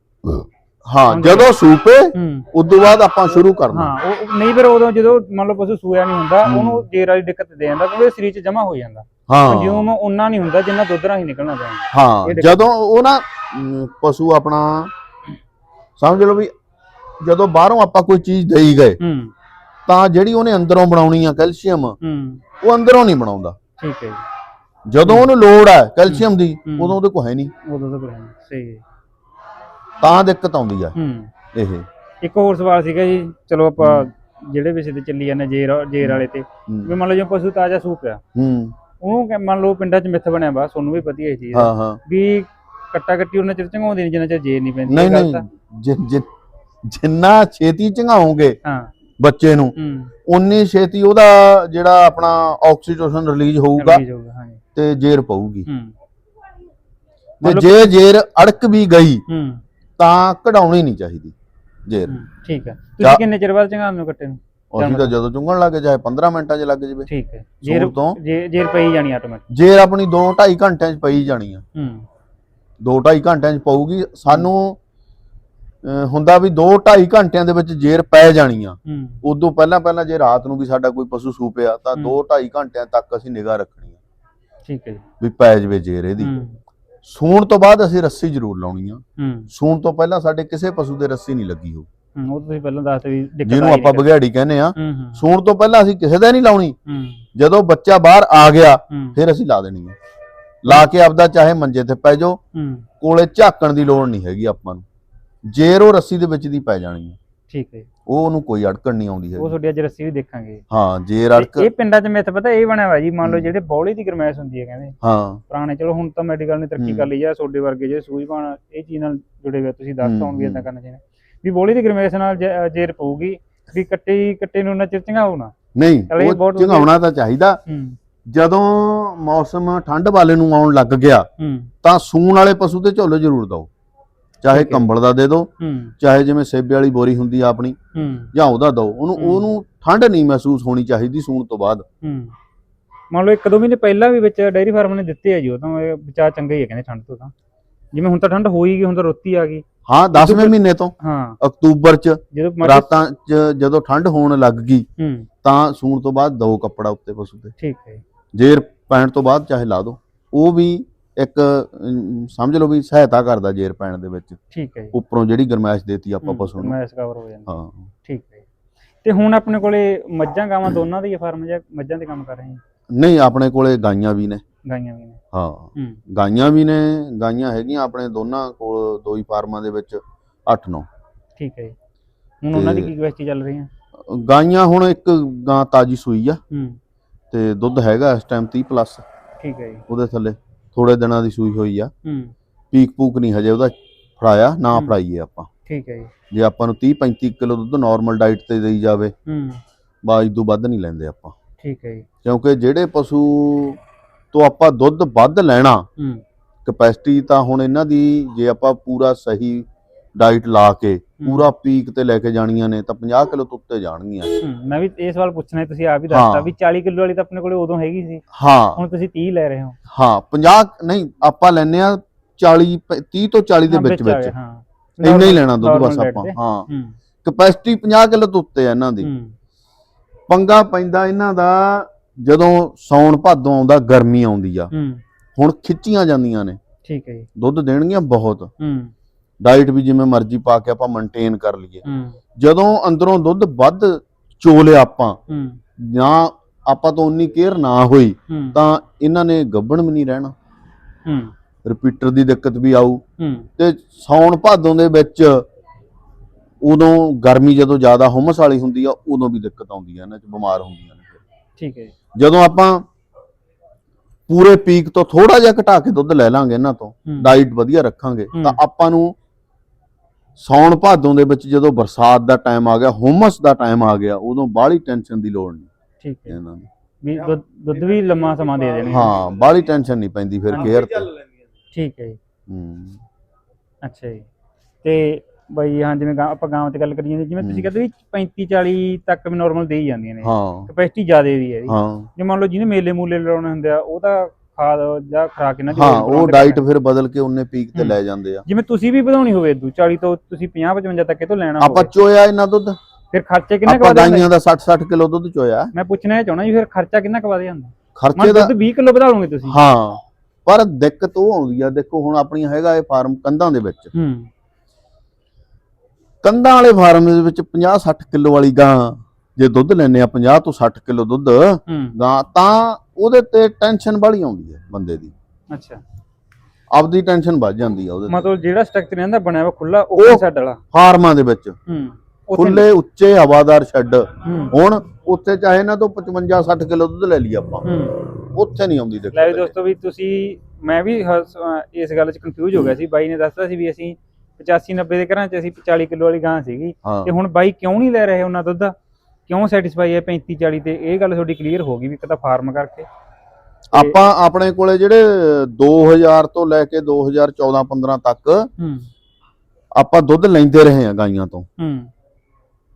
[SPEAKER 2] ਹਾਂ। ਜਦੋਂ ਸੂਪੇ
[SPEAKER 1] ਹੂੰ।
[SPEAKER 2] ਉਦੋਂ ਬਾਅਦ ਆਪਾਂ ਸ਼ੁਰੂ ਕਰਨਾ।
[SPEAKER 1] ਹਾਂ ਉਹ ਉਹ ਨਹੀਂ ਫਿਰ ਉਦੋਂ ਜਦੋਂ ਮੰਨ ਲਓ ਪਸ਼ੂ ਸੂਇਆ ਨਹੀਂ ਹੁੰਦਾ। ਉਹਨੂੰ ਜੇਰ ਵਾਲੀ ਦਿੱਕਤ ਦੇ ਜਾਂਦਾ ਕਿਉਂਕਿ ਸਰੀਰ 'ਚ ਜਮਾ ਹੋ ਜਾਂਦਾ।
[SPEAKER 2] ਹਾਂ।
[SPEAKER 1] ਕੰਜ਼ਿਊਮ ਉਹਨਾਂ ਨਹੀਂ ਹੁੰਦਾ ਜਿੰਨਾ ਦੁੱਧ ਰਾਹੀਂ ਨਿਕਲਣਾ ਚਾਹੀਦਾ।
[SPEAKER 2] ਹਾਂ
[SPEAKER 1] ਇਹ
[SPEAKER 2] ਜਦੋਂ ਉਹ ਨਾ ਅਮ, ਪਸ਼ੂ ਆਪਣਾ ਸਮਝ ਲਓ ਵੀ ਜਦੋਂ ਬਾਹਰੋਂ ਆਪਾਂ ਕੋਈ ਚੀਜ਼ ਦੇਈ ਗਏ
[SPEAKER 1] ਹੂੰ।
[SPEAKER 2] ਤਾਂ ਜਿਹੜੀ ਉਹਨੇ ਅੰਦਰੋਂ ਬਣਾਉਣੀ ਆ ਕੈਲਸ਼ੀਅਮ
[SPEAKER 1] ਹੂੰ।
[SPEAKER 2] ਉਹ ਅੰਦਰੋਂ ਨਹੀਂ ਬਣਾਉਂਦਾ।
[SPEAKER 1] ਠੀਕ ਹੈ ਜੀ।
[SPEAKER 2] ਜਦੋਂ ਉਹਨੂੰ ਲੋੜ ਹੈ ਕੈਲਸ਼ੀਅਮ ਦੀ
[SPEAKER 1] ਹੂੰ।
[SPEAKER 2] ਉਦੋਂ ਉਹਦੇ ਕੋਲ ਹੈ ਨਹੀਂ।
[SPEAKER 1] ਉਦੋਂ ਤਾਂ ਕੋਈ ਨਹੀਂ। ਸਹੀ ਹੈ।
[SPEAKER 2] ਤਾਂ ਦਿੱਕਤ ਆਉਂਦੀ ਆ
[SPEAKER 1] ਹੂੰ।
[SPEAKER 2] ਇਹ।
[SPEAKER 1] ਇੱਕ ਹੋਰ ਸਵਾਲ ਸੀਗਾ ਜੀ ਚਲੋ ਆਪਾਂ ਜਿਹੜੇ ਵਿਸ਼ੇ ਤੇ ਚੱਲੀ ਜਾਂਦੇ ਜੇਰ ਜੇਰ ਵਾਲੇ ਤੇ।
[SPEAKER 2] ਹੂੰ।
[SPEAKER 1] ਵੀ ਮੰਨ ਲਓ ਜੇ ਪਸ਼ੂ ਤਾਜ਼ਾ ਸੂਪ ਆ।
[SPEAKER 2] ਹੂੰ।
[SPEAKER 1] ਉਹਨੂੰ ਕਿ- ਮੰਨ ਲਓ ਪਿੰਡਾਂ 'ਚ ਮਿੱਥ ਬਣਿਆ ਵਾ ਤੁਹਾਨੂੰ ਵੀ ਪਤਾ ਇਹ ਚੀਜ਼
[SPEAKER 2] ਹਾਂ ਹਾਂ।
[SPEAKER 1] ਵੀ ਕੱਟਾ ਕੱਟੀ ਉਹਨਾਂ ਚਿਰ ਚੰਗਾਉਂਦੀ ਨਹੀਂ ਜਿੰਨਾ ਚਿਰ ਜੇਰ ਨਹੀਂ ਪੈਂਦੀ
[SPEAKER 2] ਨਹੀਂ ਨਹੀਂ
[SPEAKER 1] ਤਾਂ-
[SPEAKER 2] ਜਿ- ਜਿ- ਜਿੰਨਾ ਛੇਤੀ ਚੰਗਾਓਗੇ
[SPEAKER 1] ਹਾਂ।
[SPEAKER 2] ਬੱਚੇ ਨੂੰ
[SPEAKER 1] ਹੂੰ।
[SPEAKER 2] ਉਨੀ ਛੇਤੀ ਉਹਦਾ ਜਿਹੜਾ ਆਪਣਾ ਆਕਸੀਟੋਸਨ ਰਿਲੀਜ਼ ਹੋਊਗਾ। ਤੇ ਜੇਰ ਪਊਗੀ।
[SPEAKER 1] ਹੂੰ।
[SPEAKER 2] ਤੇ
[SPEAKER 1] ਮਤਲਬ-
[SPEAKER 2] ਜੇ ਜੇਰ ਅੜਕ ਵੀ ਗਈ
[SPEAKER 1] ਹੂੰ।
[SPEAKER 2] ਤਾਂ ਕਢਾਉਣੀ ਨਹੀਂ ਚਾਹੀਦੀ ਜੇਰ।
[SPEAKER 1] ਹੂੰ, ਠੀਕ ਹੈ। ਕਿੰਨੇ ਚਿਰ ਬਾਅਦ ਚੰਗਾਉਣ ਨੂੰ ਕੱਟੇ ਨੂੰ?
[SPEAKER 2] ਅਸੀਂ ਤਾਂ ਜਦੋਂ ਚੁੰਗਣ ਲੱਗੇ ਚਾਹੇ 15 ਮਿੰਟਾਂ 'ਚ ਲੱਗ ਜਵੇ।
[SPEAKER 1] ਠੀਕ ਹੈ। ਜੇਰ
[SPEAKER 2] ਸੂਰ ਤੋਂ
[SPEAKER 1] ਜੇ- ਜੇਰ ਪਈ ਜਾਣੀ ਆਟੋਮੈਟਿਕ
[SPEAKER 2] ਜੇਰ ਆਪਣੀ 2 2.5 ਘੰਟਿਆਂ 'ਚ ਪਈ ਜਾਣੀ ਆ।
[SPEAKER 1] ਹੂੰ।
[SPEAKER 2] 2 2.5 ਘੰਟਿਆਂ 'ਚ ਪਊਗੀ। ਸਾਨੂੰ ਅਹ, ਹੁੰਦਾ ਵੀ 2 2.5 ਘੰਟਿਆਂ ਦੇ ਵਿੱਚ ਜੇਰ ਪੈ ਜਾਣੀ ਆ।
[SPEAKER 1] ਹੂੰ।
[SPEAKER 2] ਉਦੋਂ ਪਹਿਲਾਂ ਪਹਿਲਾਂ ਜੇ ਰਾਤ ਨੂੰ ਵੀ ਸਾਡਾ ਕੋਈ ਪਸ਼ੂ ਸੂਪਿਆ ਤਾਂ
[SPEAKER 1] ਹੂੰ।
[SPEAKER 2] 2 2.5 ਘੰਟਿਆਂ ਤੱਕ ਅਸੀਂ ਨਿਗਾਹ ਰੱਖਣੀ
[SPEAKER 1] ਠੀਕ ਹੈ ਜੀ।
[SPEAKER 2] ਵੀ ਪੈ ਜਵੇ ਜੇਰ ਇਹਦੀ।
[SPEAKER 1] ਹੂੰ।
[SPEAKER 2] ਸੂਣ ਤੋਂ ਬਾਅਦ ਅਸੀਂ ਰੱਸੀ ਜ਼ਰੂਰ ਲਾਉਣੀ ਆ।
[SPEAKER 1] ਹੂੰ।
[SPEAKER 2] ਸੂਣ ਤੋਂ ਪਹਿਲਾਂ ਸਾਡੇ ਕਿਸੇ ਪਸ਼ੂ ਦੇ ਰੱਸੀ ਨਹੀਂ ਲੱਗੀ ਹੋ
[SPEAKER 1] ਹੂੰ, ਉਹ ਤੁਸੀਂ ਪਹਿਲਾਂ ਦੱਸਦੇ ਵੀ ਦਿੱਕਤ
[SPEAKER 2] ਜਿਹਨੂੰ ਆਪਾਂ ਬਗਿਆੜੀ ਕਹਿੰਦੇ ਆ
[SPEAKER 1] ਹੂੰ ਹੂੰ।
[SPEAKER 2] ਸੂਣ ਤੋਂ ਪਹਿਲਾਂ ਅਸੀਂ ਕਿਸੇ ਦਾ ਨਹੀਂ ਲਾਉਣੀ।
[SPEAKER 1] ਹੂੰ।
[SPEAKER 2] ਜਦੋਂ ਬੱਚਾ ਬਾਹਰ ਆ ਗਿਆ
[SPEAKER 1] ਹੂੰ।
[SPEAKER 2] ਫਿਰ ਅਸੀਂ ਲਾ ਦੇਣੀ ਆ। ਲਾ ਕੇ ਆਪਦਾ ਚਾਹੇ ਮੰਜੇ ਤੇ ਪੈ ਜਾਓ।
[SPEAKER 1] ਹੂੰ।
[SPEAKER 2] ਕੋਲੇ ਝਾਕਣ ਦੀ ਲੋੜ ਨਹੀਂ ਹੈਗੀ ਆਪਾਂ ਨੂੰ। ਜੇਰ ਉਹ ਰੱਸੀ ਦੇ ਵਿੱਚ ਦੀ ਪੈ ਜਾਣੀ ਆ।
[SPEAKER 1] ਠੀਕ ਹੈ ਜੀ।
[SPEAKER 2] ਉਹ ਉਹਨੂੰ ਕੋਈ ਅੜਕਣ ਨਹੀਂ ਆਉਂਦੀ
[SPEAKER 1] ਉਹ ਤੁਹਾਡੀ ਅੱਜ ਰੱਸੀ ਵੀ ਦੇਖਾਂਗੇ
[SPEAKER 2] ਹਾਂ ਜੇਰ
[SPEAKER 1] ਤੇ
[SPEAKER 2] ਅੜਕ
[SPEAKER 1] ਇਹ ਪਿੰਡਾਂ 'ਚ ਮਿੱਥ ਪਤਾ ਇਹ ਬਣਿਆ ਹੋਇਆ ਜੀ ਮੰਨ ਲਓ। ਜਿਹੜੇ ਬੌਲੀ ਦੀ ਗਰਮੈਸ਼ ਹੁੰਦੀ ਹੈ ਕਹਿੰਦੇ
[SPEAKER 2] ਹਾਂ
[SPEAKER 1] ਪੁਰਾਣੇ ਚਲੋ ਹੁਣ ਤਾਂ ਮੈਡੀਕਲ ਨੇ ਤਰੱਕੀ
[SPEAKER 2] ਹੂੰ।
[SPEAKER 1] ਕਰ ਲਈ ਆ ਸੋਡੇ ਵਰਗੇ ਜਿਹੜੇ ਸੂਝਵਾਨ ਇਹ ਚੀਜ਼ ਨਾਲ ਜੁੜੇ ਹੋਏ ਆ, ਤੁਸੀਂ ਦੱਸਤਾ
[SPEAKER 2] ਹੂੰ,
[SPEAKER 1] ਹੁਣ ਵੀ
[SPEAKER 2] ਹੂੰ।
[SPEAKER 1] ਇਦਾਂ ਕਰਨਾ ਚਾਹੀਦਾ ਵੀ ਬੋਲੀ ਦੀ ਗਰਮੈਸ਼ ਨਾਲ ਜ- ਜੇਰ ਪਊਗੀ ਵੀ ਕੱਟੇ ਕੱਟੇ ਨੂੰ ਨਾ ਚਿਰ ਚੰਗਾਉ ਨਾ
[SPEAKER 2] ਨਹੀਂ
[SPEAKER 1] ਚਲੋ ਇਹ
[SPEAKER 2] ਉਹ
[SPEAKER 1] ਬਹੁਤ ਵਧੀਆ।
[SPEAKER 2] ਤਾਂ ਚਾਹੀਦਾ
[SPEAKER 1] ਹੂੰ
[SPEAKER 2] ਜਦੋਂ ਮੌਸਮ ਠੰਡ ਵਾਲੇ ਨੂੰ ਆਉਣ ਲੱਗ ਗਿਆ
[SPEAKER 1] ਹੂੰ
[SPEAKER 2] ਤਾਂ ਸੂਣ ਵਾਲੇ ਪਸ਼ੂ ਤੇ ਝੋਲੇ ਜ਼ਰੂਰ ਦਿਓ ਚਾਹੇ। ਕੰਬਲ ਦਾ ਦੇ ਦਿਓ ਚਾਹੇ ਜਿਵੇਂ ਸੇਬੇ ਵਾਲੀ ਬੋਰੀ ਹੁੰਦੀ ਆ ਆਪਣੀ ਜਾਂ ਉਹਦਾ ਦਿਓ ਉਹਨੂੰ। ਉਹਨੂੰ ਠੰਡ ਨਹੀਂ ਮਹਿਸੂਸ ਹੋਣੀ ਚਾਹੀਦੀ ਸੂਣ ਤੋਂ ਬਾਅਦ।
[SPEAKER 1] ਮੰਨ ਲਓ ਇੱਕ ਦੋ ਮਹੀਨੇ ਪਹਿਲਾਂ ਵੀ ਵਿੱਚ ਡਾਇਰੀ ਫਾਰਮ ਨੇ ਦਿੱਤੇ ਆ ਜੀ ਉਹ ਤਾਂ ਇਹ ਬਚਾ ਚੰਗਾ ਹੀ ਹੈ ਕਹਿੰਦੇ ਠੰਡ ਤੋਂ ਤਾਂ। ਜਿਵੇਂ ਹੁਣ ਤਾਂ ਠੰਡ ਹੋ ਹੀ ਗਈ ਹੁਣ ਤਾਂ ਰੁੱਤੀ ਆ ਗਈ।
[SPEAKER 2] ਹਾਂ 10ਵੇਂ ਮਹੀਨੇ ਤੋਂ।
[SPEAKER 1] ਹਾਂ।
[SPEAKER 2] ਅਕਤੂਬਰ ਚ ਰਾਤਾਂ ਚ ਜਦੋਂ ਠੰਡ ਹੋਣ ਲੱਗ ਗਈ ਤਾਂ ਸੂਣ ਤੋਂ ਬਾਅਦ ਦੋ ਕੱਪੜਾ ਉੱਤੇ ਪਸ਼ੂ ਤੇ
[SPEAKER 1] ਠੀਕ ਹੈ
[SPEAKER 2] ਜੇਰ ਪੈਣ ਤੋਂ ਬਾਅਦ ਚਾਹੇ ਲਾ ਦਿਓ ਉਹ ਵੀ ਇੱਕ ਸਮਝ ਲਓ ਵੀ ਸਹਾਇਤਾ ਕਰਦਾ ਜੇਰ ਪੈਣ ਦੇ ਵਿੱਚ।
[SPEAKER 1] ਠੀਕ ਹੈ ਜੀ।
[SPEAKER 2] ਉੱਪਰੋਂ ਜਿਹੜੀ ਗਰਮੈਸ਼ ਦੇਤੀ ਆਪਾਂ ਪਸ਼ੂ ਨੂੰ।
[SPEAKER 1] ਮੈਸ ਕਵਰ ਹੋ ਜਾਂਦਾ।
[SPEAKER 2] ਹਾਂ।
[SPEAKER 1] ਠੀਕ ਹੈ। ਤੇ ਹੁਣ ਆਪਣੇ ਕੋਲੇ ਮੱਝਾਂ ਗਾਵਾਂ ਦੋਨਾਂ ਦੀ ਫਾਰਮ ਜਾਂ ਮੱਝਾਂ ਦੇ ਕੰਮ ਕਰ ਰਹੇ ਹਾਂ
[SPEAKER 2] ਨਹੀਂ ਆਪਣੇ ਕੋਲੇ ਗਾਈਆਂ ਵੀ ਨੇ।
[SPEAKER 1] ਗਾਈਆਂ ਵੀ ਨੇ।
[SPEAKER 2] ਹਾਂ। ਗਾਈਆਂ ਵੀ ਨੇ ਗਾਈਆਂ ਹੈਗੀਆਂ ਆਪਣੇ ਦੋਨਾਂ ਕੋਲ ਦੋ ਹੀ ਫਾਰਮਾਂ ਦੇ ਵਿੱਚ 8-9
[SPEAKER 1] ਠੀਕ ਹੈ ਜੀ। ਹੁਣ ਉਹਨਾਂ ਦੀ ਕੀ ਕੁਐਸਟੀ ਚੱਲ ਰਹੀ ਹੈ?
[SPEAKER 2] ਗਾਈਆਂ ਹੁਣ ਇੱਕ ਗਾਂ ਤਾਜੀ ਸੂਈ ਆ।
[SPEAKER 1] ਹੂੰ।
[SPEAKER 2] ਤੇ ਦੁੱਧ ਹੈਗਾ ਇਸ ਟਾਈਮ 30 ਪਲੱਸ
[SPEAKER 1] ਠੀਕ ਹੈ ਜੀ।
[SPEAKER 2] ਉਹਦੇ ਥੱਲੇ। ਥੋੜੇ ਦਿਨਾਂ ਦੀ ਸੂਈ ਹੋਈ ਆ।
[SPEAKER 1] ਹੂੰ।
[SPEAKER 2] ਪੀਕ ਪੂਕ ਨਹੀਂ ਹਜੇ ਉਹਦਾ ਫੜਾਇਆ ਨਾ। ਫੜਾਈਏ ਆਪਾਂ।
[SPEAKER 1] ਠੀਕ ਹੈ ਜੀ।
[SPEAKER 2] ਜੇ ਆਪਾਂ ਨੂੰ 30 35 ਕਿਲੋ ਦੁੱਧ ਨਾਰਮਲ ਡਾਈਟ ਤੇ ਦੇਈ ਜਾਵੇ
[SPEAKER 1] ਹੂੰ।
[SPEAKER 2] ਬਾਜ ਤੋਂ ਵੱਧ ਨਹੀਂ ਲੈਂਦੇ ਆਪਾਂ।
[SPEAKER 1] ਠੀਕ ਹੈ ਜੀ।
[SPEAKER 2] ਕਿਉਂਕਿ ਜਿਹੜੇ ਪਸ਼ੂ ਤੋਂ ਆਪਾਂ ਦੁੱਧ ਵੱਧ ਲੈਣਾ
[SPEAKER 1] ਹੂੰ।
[SPEAKER 2] ਕਪੈਸਿਟੀ ਤਾਂ ਹੁਣ ਇਹਨਾਂ ਦੀ ਜੇ ਆਪਾਂ ਪੂਰਾ ਸਹੀ ਡਾਈਟ ਲਾ ਕੇ ਪੂਰਾ ਪੀਕ ਤੇ ਲੈ ਕੇ ਜਾਣੀਆਂ ਨੇ ਤਾਂ 50 ਕਿਲੋ ਤੋਂ ਉੱਤੇ ਜਾਣਗੀਆਂ
[SPEAKER 1] ਹੂੰ, ਮੈਂ ਵੀ ਇਹ ਸਵਾਲ ਪੁੱਛਣਾ ਤੁਸੀਂ ਆਪ ਹੀ ਦੱਸਤਾ
[SPEAKER 2] ਹਾਂ।
[SPEAKER 1] ਵੀ 40 ਕਿਲੋ ਵਾਲੀ ਤਾਂ ਆਪਣੇ ਕੋਲੇ ਉਦੋਂ ਹੈਗੀ ਸੀ।
[SPEAKER 2] ਹਾਂ।
[SPEAKER 1] ਹੁਣ ਤੁਸੀਂ 30 ਲੈ ਰਹੇ ਹੋ।
[SPEAKER 2] ਹਾਂ 50 ਨਹੀਂ ਆਪਾਂ ਲੈਨੇ ਆ 40 ਪ- 30 ਤੋਂ 40 ਦੇ
[SPEAKER 1] ਹਾਂ,
[SPEAKER 2] ਵਿੱਚ ਵਿੱਚ
[SPEAKER 1] ਹਾਂ।
[SPEAKER 2] ਇੰਨਾ ਹੀ ਲੈਣਾ ਦੁੱਧ ਬਸ ਆਪਾਂ। ਹਾਂ।
[SPEAKER 1] ਹੂੰ।
[SPEAKER 2] ਕਪੈਸਿਟੀ 50 ਕਿਲੋ ਤੋਂ ਉੱਤੇ ਆ ਇਹਨਾਂ ਦੀ।
[SPEAKER 1] ਹੂੰ।
[SPEAKER 2] ਪੰਗਾ ਪੈਂਦਾ ਇਹਨਾਂ ਦਾ ਜਦੋਂ ਸੌਣ ਭਾਦੋਂ ਆਉਂਦਾ ਗਰਮੀ ਆਉਂਦੀ ਆ।
[SPEAKER 1] ਹੂੰ।
[SPEAKER 2] ਹੁਣ ਖਿੱਚੀਆਂ ਜਾਂਦੀਆਂ ਨੇ।
[SPEAKER 1] ਠੀਕ ਹੈ ਜੀ।
[SPEAKER 2] ਦੁੱਧ ਦੇਣਗੀਆਂ ਬਹੁਤ।
[SPEAKER 1] ਹੂੰ।
[SPEAKER 2] ਡਾਈਟ ਵੀ ਜਿਵੇਂ ਮਰਜ਼ੀ ਪਾ ਕੇ ਆਪਾਂ ਮੇਨਟੇਨ ਕਰ ਲਈਏ। ਜਦੋਂ ਅੰਦਰੋਂ ਦੁੱਧ ਵੱਧ ਚੋਲਿਆ ਆਪਾਂ ਜਾਂ ਆਪਾਂ ਤੋਂ ਉਨੀ ਕੇਅਰ ਨਾ ਹੋਈ ਤਾਂ ਇਹਨਾਂ ਨੇ ਗੱਭਣ ਵੀ ਨਹੀਂ ਰਹਿਣਾ।
[SPEAKER 1] ਹੂੰ।
[SPEAKER 2] ਰਿਪੀਟਰ ਦੀ ਦਿੱਕਤ ਵੀ ਆਊ।
[SPEAKER 1] ਹੂੰ।
[SPEAKER 2] ਤੇ ਸੌਣ ਭਾਦੋਂ ਦੇ ਵਿੱਚ ਉਦੋਂ ਗਰਮੀ ਜਦੋਂ ਜ਼ਿਆਦਾ ਹੁਮਸ ਵਾਲੀ ਹੁੰਦੀ ਆ ਉਦੋਂ ਵੀ ਦਿੱਕਤ ਆਉਂਦੀ ਆ ਇਹਨਾਂ 'ਚ ਬਿਮਾਰ ਹੁੰਦੀਆਂ ਨੇ।
[SPEAKER 1] ਠੀਕ ਹੈ
[SPEAKER 2] ਜਦੋਂ ਆਪਾਂ ਪੂਰੇ ਪੀਕ ਤੋਂ ਥੋੜਾ ਜਿਹਾ ਘਟਾ ਕੇ ਦੁੱਧ ਲੈ ਲਾਂਗੇ ਇਹਨਾਂ ਤੋਂ ਡਾਈਟ ਵਧੀਆ ਰੱਖਾਂਗੇ। ਤਾਂ ਆਪਾਂ ਨੂੰ ਸੌਣ ਭਾਦੋਂ ਦੇ ਵਿੱਚ ਜਦੋਂ ਬਰਸਾਤ ਦਾ ਟਾਈਮ ਆ ਗਿਆ ਹੁਮਸ ਦਾ ਟਾਈਮ ਆ ਗਿਆ ਉਦੋਂ ਬਾਹਲੀ ਟੈਨਸ਼ਨ ਦੀ ਲੋੜ ਨਹੀਂ।
[SPEAKER 1] ਠੀਕ ਹੈ।
[SPEAKER 2] ਇਹਨਾਂ ਨੂੰ
[SPEAKER 1] ਵੀ ਦੁੱਧ ਦੁੱਧ ਵੀ ਲੰਮਾ ਸਮਾਂ ਦੇ ਦੇਣਗੇ
[SPEAKER 2] ਹਾਂ ਬਾਹਲੀ ਟੈਨਸ਼ਨ ਨਹੀਂ ਪੈਂਦੀ ਫਿਰ। ਕੇਅਰ ਤੇ
[SPEAKER 1] ਠੀਕ ਹੈ ਜੀ।
[SPEAKER 2] ਹੂੰ।
[SPEAKER 1] ਅੱਛਾ ਜੀ। ਤੇ ਬਈ ਹਾਂ ਜਿਵੇਂ ਗਾਂ ਆਪਾਂ ਗਾਂ ਤੇ ਗੱਲ ਕਰੀਏ ਜਿਵੇਂ ਤੁਸੀਂ
[SPEAKER 2] ਹੂੰ।
[SPEAKER 1] ਕਹਿੰਦੇ ਵੀ 35 40 ਤੱਕ ਵੀ ਨਾਰਮਲ ਦੇ ਹੀ ਜਾਂਦੀਆਂ ਨੇ।
[SPEAKER 2] ਹਾਂ।
[SPEAKER 1] ਕਪੈਸਿਟੀ ਜ਼ਿਆਦੇ ਦੀ ਹੈ ਜੀ।
[SPEAKER 2] ਹਾਂ।
[SPEAKER 1] ਜੇ ਮੰਨ ਲਓ ਜਿਹਨੇ ਮੇਲੇ ਮੂਲੇ ਲਾਉਣੇ ਹੁੰਦੇ ਆ ਉਹ ਤਾਂ ਖਾਦ ਜਾਂ ਖਰਾਕ ਇਹਨਾਂ ਦੀ
[SPEAKER 2] ਹਾਂ ਉਹ ਡਾਈਟ ਫਿਰ ਬਦਲ ਕੇ ਉਹਨੇ ਪੀਕ ਤੇ। ਲੈ ਜਾਂਦੇ ਆ।
[SPEAKER 1] ਜਿਵੇਂ ਤੁਸੀਂ ਵੀ ਵਧਾਉਣੀ ਹੋਵੇ ਇਦੋਂ 40 ਤੋਂ ਤੁਸੀਂ 50 55 ਤੱਕ ਇਹ ਤੋਂ ਲੈਣਾ
[SPEAKER 2] ਆਪਾਂ ਚੋਇਆ ਇਹਨਾਂ ਦੁੱਧ?
[SPEAKER 1] ਫਿਰ ਖਰਚੇ ਕਿੰਨਾ ਕੁ
[SPEAKER 2] ਆਪਾਂ
[SPEAKER 1] ਵਧ ਜਾਂਦਾ
[SPEAKER 2] ਗਾਈਆਂ ਦਾ 60 60 ਕਿਲੋ ਦੁੱਧ ਚੋਇਆ।
[SPEAKER 1] ਮੈਂ ਪੁੱਛਣਾ ਇਹ ਚਾਹਣਾ ਜੀ ਫਿਰ ਖਰਚਾ ਕਿੰਨਾ ਕੁ ਵਧ ਜਾਂਦਾ
[SPEAKER 2] ਖਰਚੇ ਦਾ
[SPEAKER 1] ਦੁੱਧ 20 ਕਿਲੋ ਵਧਾ ਲਓਗੇ ਤੁਸੀਂ।
[SPEAKER 2] ਹਾਂ ਪਰ ਦਿੱਕਤ ਉਹ ਆਉਂਦੀ ਆ ਦੇਖੋ ਹੁਣ ਆਪਣੀ ਹੈਗਾ ਇਹ ਫਾਰਮ ਕੰਧਾਂ ਦੇ ਵਿੱਚ।
[SPEAKER 1] ਹੂੰ।
[SPEAKER 2] ਕੰਧਾਂ ਵਾਲੇ ਫਾਰਮ ਦੇ ਵਿੱਚ 50 60 ਕਿਲੋ ਵਾਲੀ ਗਾਂ ਜੇ ਦੁੱਧ ਲੈਨੇ ਆ 50 ਤੋਂ 60 ਕਿਲੋ ਦੁੱਧ ਗਾਂ ਤਾਂ ਉਹਦੇ ਤੇ ਟੈਨਸ਼ਨ ਬਾਹਲੀ ਆਉਂਦੀ ਹੈ ਬੰਦੇ ਦੀ।
[SPEAKER 1] ਅੱਛਾ।
[SPEAKER 2] ਆਪਦੀ ਟੈਨਸ਼ਨ ਵੱਧ ਜਾਂਦੀ ਆ ਉਹਦੇ ਤੇ।
[SPEAKER 1] ਮਤਲਬ ਜਿਹੜਾ ਸਟਰਕਚਰ ਇਹਦਾ ਬਣਿਆ ਵਾ ਖੁੱਲਾ
[SPEAKER 2] ਉਹ-
[SPEAKER 1] ਉਹ ਵਾਲਾ।
[SPEAKER 2] ਫਾਰਮਾਂ ਦੇ ਵਿੱਚ।
[SPEAKER 1] ਹੂੰ। ਉੱਥੇ-
[SPEAKER 2] ਖੁੱਲੇ ਉੱਚੇ ਹਵਾਦਾਰ ਸ਼ੈੱਡ
[SPEAKER 1] ਹੂੰ।
[SPEAKER 2] ਹੁਣ ਉੱਥੇ ਚਾਹੇ ਨਾ ਤੋਂ 55 60 ਕਿਲੋ ਦੁੱਧ ਲੈ ਲਈ ਆਪਾਂ।
[SPEAKER 1] ਹੂੰ।
[SPEAKER 2] ਉੱਥੇ ਨਹੀਂ ਆਉਂਦੀ
[SPEAKER 1] ਲੈ ਵੀ ਦੋਸਤੋ ਵੀ ਤੁਸੀਂ ਮੈਂ ਵੀ ਅਹ ਇਸ ਗੱਲ 'ਚ ਕਨਫਿਊਜ਼ ਹੋ ਗਿਆ ਸੀ। ਬਾਈ ਨੇ ਦੱਸਦਾ ਸੀ ਵੀ ਅਸੀਂ 85 90 ਦੇ ਘਰਾਂ 'ਚ ਅਸੀਂ 40 ਕਿਲੋ ਵਾਲੀ ਗਾਂ ਸੀਗੀ।
[SPEAKER 2] ਹਾਂ।
[SPEAKER 1] ਤੇ ਹੁਣ ਬਾਈ ਕਿਉਂ ਨਹੀਂ ਲੈ ਰਹੇ ਉਹਨਾਂ ਦੁੱਧ? ਕਿਉਂ ਸੈਟੀਸਫਾਈ ਹੈ 35 40 ਤੇ ਇਹ ਗੱਲ ਤੁਹਾਡੀ ਕਲੀਅਰ ਹੋ ਗਈ ਵੀ ਇੱਕ ਤਾਂ ਫਾਰਮ ਕਰਕੇ
[SPEAKER 2] ਆਪਾਂ ਆਪਣੇ ਕੋਲੇ ਜਿਹੜੇ 2000 ਤੋਂ ਲੈ ਕੇ 2014 15 ਤੱਕ
[SPEAKER 1] ਹੂੰ।
[SPEAKER 2] ਆਪਾਂ ਦੁੱਧ ਲੈਂਦੇ ਰਹੇ ਆ ਗਾਈਆਂ ਤੋਂ।
[SPEAKER 1] ਹੂੰ।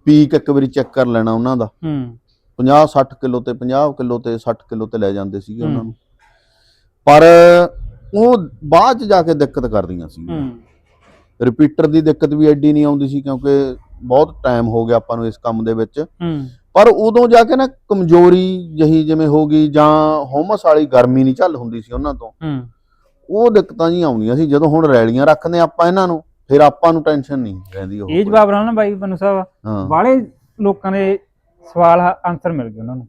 [SPEAKER 2] ਪੀਕ ਇੱਕ ਵਾਰੀ ਚੈੱਕ ਕਰ ਲੈਣਾ ਉਹਨਾਂ ਦਾ।
[SPEAKER 1] ਹੂੰ।
[SPEAKER 2] 50 60 ਕਿਲੋ ਤੇ 50 ਕਿਲੋ ਤੇ 60 ਕਿਲੋ ਤੇ ਲੈ ਜਾਂਦੇ ਸੀਗੇ ਉਹਨਾਂ। ਨੂੰ। ਪਰ ਉਹ ਬਾਅਦ ਚ ਜਾ ਕੇ ਦਿੱਕਤ ਕਰਦੀਆਂ ਸੀ
[SPEAKER 1] ਹੂੰ।
[SPEAKER 2] ਰਿਪੀਟਰ ਦੀ ਦਿੱਕਤ ਵੀ ਐਡੀ ਨਹੀਂ ਆਉਂਦੀ ਸੀ ਕਿਉਂਕਿ ਬਹੁਤ ਟਾਈਮ ਹੋ ਗਿਆ ਆਪਾਂ ਨੂੰ ਇਸ ਕੰਮ ਦੇ ਵਿੱਚ। ਪਰ ਉਦੋਂ ਜਾ ਕੇ ਨਾ ਕਮਜ਼ੋਰੀ ਜਹੀ ਜਿਵੇਂ ਹੋ ਗਈ ਜਾਂ ਹੋਮਸ ਵਾਲੀ ਗਰਮੀ ਨਹੀਂ ਝੱਲ ਹੁੰਦੀ ਸੀ ਉਹਨਾਂ ਤੋਂ। ਉਹ ਦਿੱਕਤਾਂ ਜੀ ਆਉਂਦੀਆਂ ਸੀ ਜਦੋਂ ਹੁਣ ਰੈਲੀਆਂ ਰੱਖਦੇ ਆਪਾਂ ਇਹਨਾਂ ਨੂੰ ਫਿਰ ਆਪਾਂ ਨੂੰ ਟੈਨਸ਼ਨ ਨਹੀਂ ਰਹਿੰਦੀ ਉਹ
[SPEAKER 1] ਇਹ ਜਵਾਬ ਨਾਲ ਨਾ ਬਾਈ ਬਨੂ ਸਾਹਿਬ ਬਾਲੇ ਲੋਕਾਂ ਦੇ ਸਵਾਲ ਆਨਸਰ ਮਿਲ ਗਏ ਉਹਨਾਂ ਨੂੰ।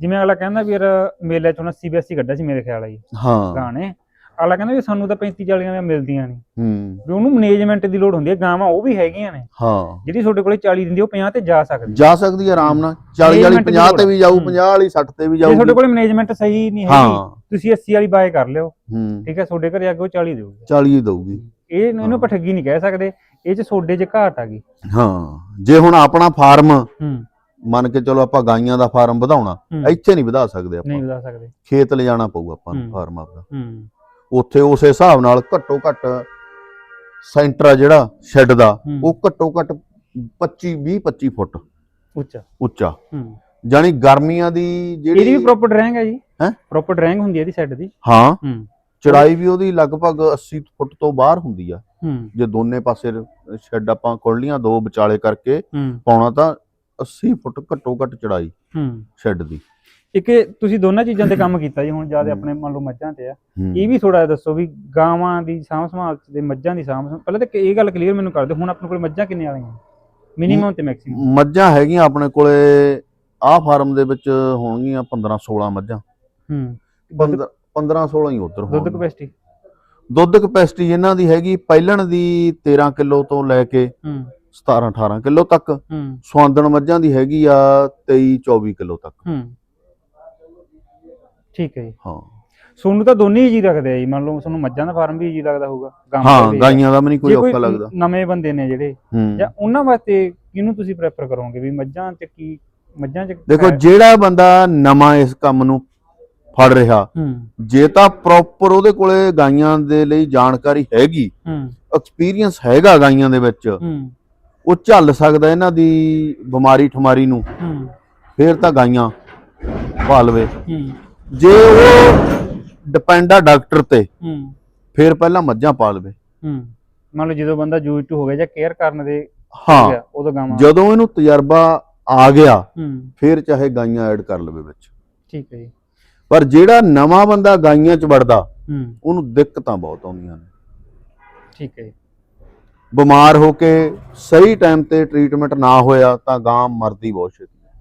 [SPEAKER 1] ਜਿਵੇਂ ਅਗਲਾ ਕਹਿੰਦਾ ਵੀ ਯਾਰ ਮੇਲੇ ਚੋਂ ਨਾ ਸੀਬੀਐਸਈ ਕੱਢਿਆ ਸੀ ਮੇਰੇ ਖਿਆਲ ਆ ਜੀ।
[SPEAKER 2] ਹਾਂ।
[SPEAKER 1] ਗਾਣੇ। ਅਗਲਾ ਕਹਿੰਦਾ ਵੀ ਸਾਨੂੰ ਤਾਂ 35 40 ਦੀਆਂ ਮਿਲਦੀਆਂ ਨਹੀਂ।
[SPEAKER 2] ਹੂੰ।
[SPEAKER 1] ਵੀ ਉਹਨੂੰ ਮੈਨੇਜਮੈਂਟ ਦੀ ਲੋੜ ਹੁੰਦੀ ਹੈ ਗਾਵਾਂ ਉਹ ਵੀ ਹੈਗੀਆਂ ਨੇ।
[SPEAKER 2] ਹਾਂ।
[SPEAKER 1] ਜਿਹੜੀ ਤੁਹਾਡੇ ਕੋਲੇ 40 ਦਿੰਦੀ ਉਹ 50 ਤੇ ਜਾ ਸਕਦੀ
[SPEAKER 2] ਜਾ ਸਕਦੀ ਹੈ ਆਰਾਮ ਨਾਲ। 40 ਵਾਲੀ
[SPEAKER 1] Management ਦੀ
[SPEAKER 2] 50 ਤੇ ਵੀ ਜਾਊ
[SPEAKER 1] ਹੂੰ।
[SPEAKER 2] 50 ਵਾਲੀ 60 ਤੇ ਵੀ
[SPEAKER 1] ਜੇ ਤੁਹਾਡੇ ਕੋਲੇ ਮੈਨੇਜਮੈਂਟ ਸਹੀ ਨਹੀਂ ਹੈਗੀ
[SPEAKER 2] ਹਾਂ।
[SPEAKER 1] ਤੁਸੀਂ 80 ਵਾਲੀ ਬਾਏ ਕਰ ਲਿਓ। ਠੀਕ ਹੈ ਤੁਹਾਡੇ ਘਰੇ ਆ ਕੇ ਉਹ 40 ਦੇਊਗਾ।
[SPEAKER 2] 40 ਹੀ ਦਊਗੀ।
[SPEAKER 1] ਇਹ ਇਹਨੂੰ ਆਪਾਂ ਠੱਗੀ ਨਹੀਂ ਕਹਿ ਸਕਦੇ। ਇਹ ਚ ਸੋਡੇ 'ਚ ਘਾਟ ਆ ਗਈ।
[SPEAKER 2] ਹਾਂ। ਜੇ ਹੁਣ ਆਪਣਾ ਫਾਰਮ
[SPEAKER 1] ਹੂੰ।
[SPEAKER 2] ਮੰਨ ਕੇ ਚਲੋ ਆਪਾਂ ਗਾਈਆਂ ਦਾ ਫਾਰਮ ਵਧਾਉਣਾ। ਇੱਥੇ ਨਹੀਂ ਵਧਾ ਸਕਦੇ
[SPEAKER 1] ਨਹੀਂ
[SPEAKER 2] ਆਪਾਂ
[SPEAKER 1] ਵਧਾ ਸਕਦੇ।
[SPEAKER 2] ਖੇਤ ਲਿਜਾਣਾ ਪਊ ਆਪਾਂ ਨੂੰ। ਫਾਰਮ ਆਪਦਾ ਉੱਥੇ ਉਸੇ ਹਿਸਾਬ ਨਾਲ ਘੱਟੋ ਘੱਟ ਸੈਂਟਰ ਆ ਜਿਹੜਾ ਸ਼ੈੱਡ ਦਾ। ਉਹ ਘੱਟੋ ਘੱਟ 25 20 25 ਫੁੱਟ
[SPEAKER 1] ਉੱਚਾ।
[SPEAKER 2] ਉੱਚਾ।
[SPEAKER 1] ਹੂੰ।
[SPEAKER 2] ਜਾਨੀ ਗਰਮੀਆਂ ਦੀ
[SPEAKER 1] ਇਹਦੀ ਵੀ
[SPEAKER 2] ਜਿਹੜੀ
[SPEAKER 1] ਪ੍ਰੋਪਰ ਡਰੈਂਗ ਹੈ ਜੀ।
[SPEAKER 2] ਹੈਂ?
[SPEAKER 1] ਪ੍ਰੋਪਰ ਡਰੈਂਗ ਹੁੰਦੀ ਹੈ ਇਹਦੀ ਸੈੱਟ ਦੀ।
[SPEAKER 2] ਹਾਂ।
[SPEAKER 1] ਹੂੰ।
[SPEAKER 2] ਚੜਾਈ ਵੀ ਉਹਦੀ ਲਗਭਗ 80 ਫੁੱਟ ਤੋਂ ਬਾਹਰ ਹੁੰਦੀ ਆ। ਜੇ ਦੋਨੇ ਪਾਸੇ ਸ਼ੈੱਡ ਆਪਾਂ ਖੋਲੀਆਂ ਦੋ ਵਿਚਾਲੇ ਕਰਕੇ ਪਾਉਣਾ ਤਾਂ 80 ਫੁੱਟ ਘੱਟੋ ਘੱਟ ਚੜਾਈ
[SPEAKER 1] ਹੂੰ।
[SPEAKER 2] ਸ਼ੈੱਡ ਦੀ।
[SPEAKER 1] ਇੱਕ ਇਹ ਤੁਸੀਂ ਦੋਨਾਂ ਚੀਜ਼ਾਂ ਤੇ ਕੰਮ ਕੀਤਾ ਜੀ ਹੁਣ ਜ਼ਿਆਦਾ। ਆਪਣੇ ਮੰਨ ਲਓ ਮੱਝਾਂ ਤੇ ਆ।
[SPEAKER 2] ਹੂੰ।
[SPEAKER 1] ਇਹ ਵੀ ਥੋੜਾ ਦੱਸੋ ਵੀ ਗਾਵਾਂ ਦੀ ਸਾਂਭ ਸੰਭਾਲ ਤੇ ਮੱਝਾਂ ਦੀ ਸਾਂਭ ਸੰਭਾਲ ਪਹਿਲਾਂ ਤਾਂ ਇਹ ਗੱਲ ਕਲੀਅਰ ਮੈਨੂੰ ਕਰ ਦਿਓ ਹੁਣ ਆਪਣੇ ਕੋਲ ਮੱਝਾਂ ਕਿੰਨੀਆਂ ਵਾਲੀਆਂ ਮਿਨੀਮਮ ਤੇ ਮੈਕਸਿਮਮ
[SPEAKER 2] ਮੱਝਾਂ ਹੈਗੀਆਂ ਆਪਣੇ ਕੋਲੇ ਆਹ ਫਾਰਮ ਦੇ ਵਿੱਚ ਹੋਣਗੀਆਂ 15 16 ਮੱਝਾਂ।
[SPEAKER 1] ਹੂੰ।
[SPEAKER 2] 15 15 16 ਹੀ ਉਧਰ
[SPEAKER 1] ਦੁੱਧ ਕਪੈਸਿਟੀ
[SPEAKER 2] ਦੁੱਧ ਕਪੈਸਿਟੀ ਇਹਨਾਂ ਦੀ ਹੈਗੀ ਪਹਿਲਣ ਦੀ 13 ਕਿਲੋ ਤੋਂ ਲੈ ਕੇ
[SPEAKER 1] ਹੂੰ।
[SPEAKER 2] 17 18 ਕਿਲੋ ਤੱਕ।
[SPEAKER 1] ਹੂੰ।
[SPEAKER 2] ਸਵਾਂਦਣ ਮੱਝਾਂ ਦੀ ਹੈਗੀ ਆ 23 24 ਕਿਲੋ ਤੱਕ।
[SPEAKER 1] ਹੂੰ। ਠੀਕ ਹੈ ਜੀ।
[SPEAKER 2] ਹਾਂ।
[SPEAKER 1] ਸੋਨੂੰ ਤਾਂ ਦੋਨੇ ਹੀ ਜੀ ਰੱਖਦੇ ਆ ਜੀ। ਮੰਨ ਲਓ ਤੁਹਾਨੂੰ ਮੱਝਾਂ ਦਾ ਫਾਰਮ ਵੀ ਜੀ ਲੱਗਦਾ ਹੋਊਗਾ
[SPEAKER 2] ਹਾਂ। ਗਾਈਆਂ ਦਾ ਨਹੀਂ ਕੋਈ ਔਖਾ ਲੱਗਦਾ।
[SPEAKER 1] ਨਵੇਂ ਬੰਦੇ ਨੇ ਜਿਹੜੇ ਜਾਂ ਉਹਨਾਂ ਵਾਸਤੇ ਕਿਹਨੂੰ ਤੁਸੀਂ ਪ੍ਰੈਫਰ ਕਰੋਗੇ ਵੀ ਮੱਝਾਂ ਚ ਕੀ ਮੱਝਾਂ ਚ
[SPEAKER 2] ਦੇਖੋ ਜਿਹੜਾ ਬੰਦਾ ਨਵਾਂ ਇਸ ਕੰਮ ਨੂੰ ਫੜ ਰਿਹਾ ਜੇ ਤਾਂ ਪ੍ਰੋਪਰ ਉਹਦੇ ਕੋਲੇ ਗਾਈਆਂ ਦੇ ਲਈ ਜਾਣਕਾਰੀ ਹੈਗੀ ਐਕਸਪੀਰੀਅੰਸ ਹੈਗਾ ਗਾਈਆਂ ਦੇ ਵਿੱਚ ਉਹ ਝੱਲ ਸਕਦਾ ਇਹਨਾਂ ਦੀ ਬਿਮਾਰੀ ਠਮਾਰੀ ਨੂੰ ਫੇਰ ਤਾਂ ਗਾਈਆਂ ਪਾਲਵੇ ਜੇ ਉਹ ਡਿਪੈਂਡ ਆ ਡਾਕਟਰ ਤੇ
[SPEAKER 1] ਹੂੰ।
[SPEAKER 2] ਫੇਰ ਪਹਿਲਾਂ ਮੱਝਾਂ ਪਾਲਵੇ
[SPEAKER 1] ਹੂੰ। ਮੰਨ ਲਓ ਜਦੋਂ ਬੰਦਾ ਯੂਜ਼ ਟੂ ਹੋ ਗਿਆ ਜਾਂ ਕੇਅਰ ਕਰਨ ਦੇ ਹੋ।
[SPEAKER 2] ਹਾਂ
[SPEAKER 1] ਗਿਆ ਉਦੋਂ ਗਾਵਾਂ।
[SPEAKER 2] ਜਦੋਂ ਇਹਨੂੰ ਤਜਰਬਾ ਆ ਗਿਆ
[SPEAKER 1] ਹੂੰ।
[SPEAKER 2] ਫੇਰ ਚਾਹੇ ਗਾਈਆਂ ਐਡ ਕਰ ਲਵੇ ਵਿੱਚ।
[SPEAKER 1] ਠੀਕ ਹੈ ਜੀ।
[SPEAKER 2] ਪਰ ਜਿਹੜਾ ਨਵਾਂ ਬੰਦਾ ਗਾਈਆਂ 'ਚ ਵੜਦਾ
[SPEAKER 1] ਹੂੰ।
[SPEAKER 2] ਉਹਨੂੰ ਦਿੱਕਤਾਂ ਬਹੁਤ ਆਉਂਦੀਆਂ ਨੇ।
[SPEAKER 1] ਠੀਕ ਹੈ ਜੀ।
[SPEAKER 2] ਬਿਮਾਰ ਹੋ ਕੇ ਸਹੀ ਟਾਈਮ ਤੇ ਟ੍ਰੀਟਮੈਂਟ ਨਾ ਹੋਇਆ ਤਾਂ ਗਾਂ ਮਰਦੀ ਬਹੁਤ ਛੇਤੀ। ਹੈ।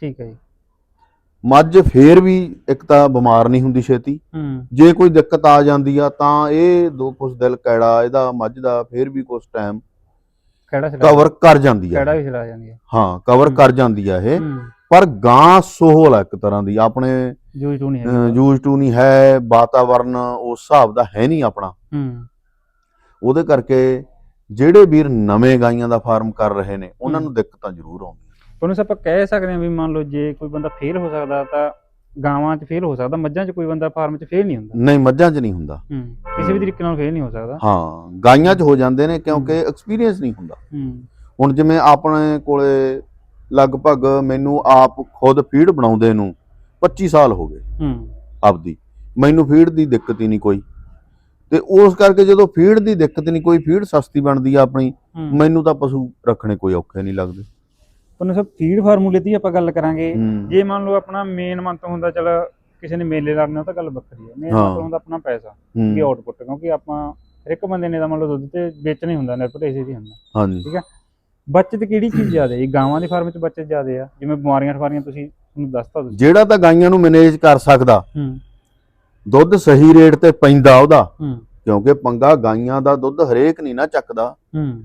[SPEAKER 1] ਠੀਕ ਹੈ ਜੀ।
[SPEAKER 2] ਮੱਝ ਫੇਰ ਵੀ ਇੱਕ ਤਾਂ ਬਿਮਾਰ ਨਹੀਂ ਹੁੰਦੀ ਛੇਤੀ।
[SPEAKER 1] ਹੂੰ।
[SPEAKER 2] ਜੇ ਕੋਈ ਦਿੱਕਤ ਆ ਜਾਂਦੀ ਆ ਤਾਂ ਇਹ ਦੋ ਕੁਝ ਦਿਲ ਕੈੜਾ ਇਹਦਾ ਮੱਝ ਦਾ ਫੇਰ ਵੀ ਕੁਝ ਟਾਈਮ
[SPEAKER 1] ਕਿਹੜਾ
[SPEAKER 2] ਕਵਰ ਕਰ ਜਾਂਦੀ
[SPEAKER 1] ਕਿਹੜਾ
[SPEAKER 2] ਆ
[SPEAKER 1] ਵੀ ਸਿਰਾ ਜਾਂਦੀ ਹੈ
[SPEAKER 2] ਹਾਂ। ਕਵਰ। ਕਰ ਜਾਂਦੀ ਆ ਇਹ।
[SPEAKER 1] ਹੂੰ।
[SPEAKER 2] ਪਰ ਗਾਂ ਸੋਹਲ ਆ ਇੱਕ ਤਰ੍ਹਾਂ ਦੀ। ਆਪਣੇ
[SPEAKER 1] ਯੂਜ਼ ਟੂ ਨਹੀਂ ਹੈ
[SPEAKER 2] ਯੂਜ਼ ਟੂ ਨਹੀਂ ਹੈ ਵਾਤਾਵਰਨ ਉਸ ਹਿਸਾਬ ਦਾ ਹੈ ਨਹੀਂ ਆਪਣਾ।
[SPEAKER 1] ਹੂੰ।
[SPEAKER 2] ਉਹਦੇ ਕਰਕੇ ਜਿਹੜੇ ਵੀਰ ਨਵੇਂ ਗਾਈਆਂ ਦਾ ਫਾਰਮ ਕਰ ਰਹੇ ਨੇ ਉਹਨਾਂ ਨੂੰ ਦਿੱਕਤਾਂ ਜ਼ਰੂਰ ਆਉਂਦੀਆਂ।
[SPEAKER 1] ਉਹਨੂੰ ਆਪਾਂ ਕਹਿ ਸਕਦੇ ਹਾਂ ਵੀ ਮੰਨ ਲਓ ਜੇ ਕੋਈ ਬੰਦਾ ਫੇਲ ਹੋ ਸਕਦਾ ਤਾਂ ਗਾਵਾਂ 'ਚ ਫੇਲ ਹੋ ਸਕਦਾ ਮੱਝਾਂ 'ਚ ਕੋਈ ਬੰਦਾ ਫਾਰਮ 'ਚ ਫੇਲ ਨਹੀਂ ਹੁੰਦਾ।
[SPEAKER 2] ਨਹੀਂ ਮੱਝਾਂ 'ਚ ਨਹੀਂ ਹੁੰਦਾ।
[SPEAKER 1] ਹੂੰ ਕਿਸੇ ਵੀ ਤਰੀਕੇ ਨਾਲ ਫੇਲ ਨਹੀਂ ਹੋ ਸਕਦਾ।
[SPEAKER 2] ਹਾਂ ਗਾਈਆਂ 'ਚ ਹੋ ਜਾਂਦੇ ਨੇ ਕਿਉਂਕਿ ਐਕਸਪੀਰੀਅੰਸ ਨਹੀਂ ਹੁੰਦਾ।
[SPEAKER 1] ਹੂੰ।
[SPEAKER 2] ਹੁਣ ਜਿਵੇਂ ਆਪਣੇ ਕੋਲੇ ਲਗਭਗ ਮੈਨੂੰ ਆਪ ਖੁਦ ਫੀਡ ਬਣਾਉਂਦੇ ਨੂੰ 25 ਸਾਲ ਹੋ ਗਏ।
[SPEAKER 1] ਹੂੰ।
[SPEAKER 2] ਆਪਦੀ। ਮੈਨੂੰ ਫੀਡ ਦੀ ਦਿੱਕਤ ਹੀ ਨਹੀਂ ਕੋਈ। ਤੇ ਉਸ ਕਰਕੇ ਜਦੋਂ ਫੀਡ ਦੀ ਦਿੱਕਤ ਨਹੀਂ ਕੋਈ ਫੀਡ ਸਸਤੀ ਬਣਦੀ ਆ ਆਪਣੀ ਮੈਨੂੰ ਤਾਂ ਪਸ਼ੂ ਰੱਖਣੇ ਕੋਈ ਔਖੇ ਨਹੀਂ ਲੱਗਦੇ।
[SPEAKER 1] ਉਹਨੂੰ ਸਭ ਫੀਡ ਫਾਰਮੂਲੇ ਦੀ ਆਪਾਂ ਗੱਲ ਕਰਾਂਗੇ।
[SPEAKER 2] ਹੂੰ।
[SPEAKER 1] ਜੇ ਮੰਨ ਲਓ ਆਪਣਾ ਮੇਨ ਮੰਤ ਹੁੰਦਾ ਚਲ ਕਿਸੇ ਨੇ ਮੇਲੇ ਲੜਨੇ ਤਾਂ ਗੱਲ ਵੱਖਰੀ ਹੈ ਮੇਨ
[SPEAKER 2] ਹਾਂ।
[SPEAKER 1] ਮੰਤ ਹੁੰਦਾ ਆਪਣਾ ਪੈਸਾ
[SPEAKER 2] ਹੂੰ।
[SPEAKER 1] ਕੀ ਆਊਟਪੁੱਟ ਕਿਉਂਕਿ ਆਪਾਂ ਹਰ ਇੱਕ ਬੰਦੇ ਨੇ ਤਾਂ ਮੰਨ ਲਓ ਦੁੱਧ ਤੇ ਵੇਚਣਾ ਹੀ ਹੁੰਦਾ ਨਿਰਭਰ ਇਸੇ ਦੀ ਹੁੰਦਾ।
[SPEAKER 2] ਹਾਂਜੀ।
[SPEAKER 1] ਬੱਚਤ ਕਿਹੜੀ ਚੀਜ਼ ਜ਼ਿਆਦਾ ਹੈ? ਗਾਵਾਂ ਦੇ ਫਾਰਮ 'ਚ ਬੱਚਤ ਜ਼ਿਆਦਾ ਆ? ਜਿਵੇਂ ਬਿਮਾਰੀਆਂ ਠਵਾਰੀਆਂ ਤੁਸੀਂ ਤੁਹਾਨੂੰ ਦੱਸਤਾ ਤੁਸੀਂ।
[SPEAKER 2] ਜਿਹੜਾ ਤਾਂ ਗਾਈਆਂ ਨੂੰ ਮੈਨੇਜ ਕਰ ਸਕਦਾ
[SPEAKER 1] ਹੂੰ।
[SPEAKER 2] ਦੁੱਧ ਸਹੀ ਰੇਟ ਤੇ ਪੈਂਦਾ ਉਹਦਾ।
[SPEAKER 1] ਹੂੰ।
[SPEAKER 2] ਕਿਉਂਕਿ ਪੰਗਾ ਗਾਈਆਂ ਦਾ ਦੁੱਧ ਹਰੇਕ ਨਹੀਂ ਨਾ ਚੱਕਦਾ।
[SPEAKER 1] ਹੂੰ।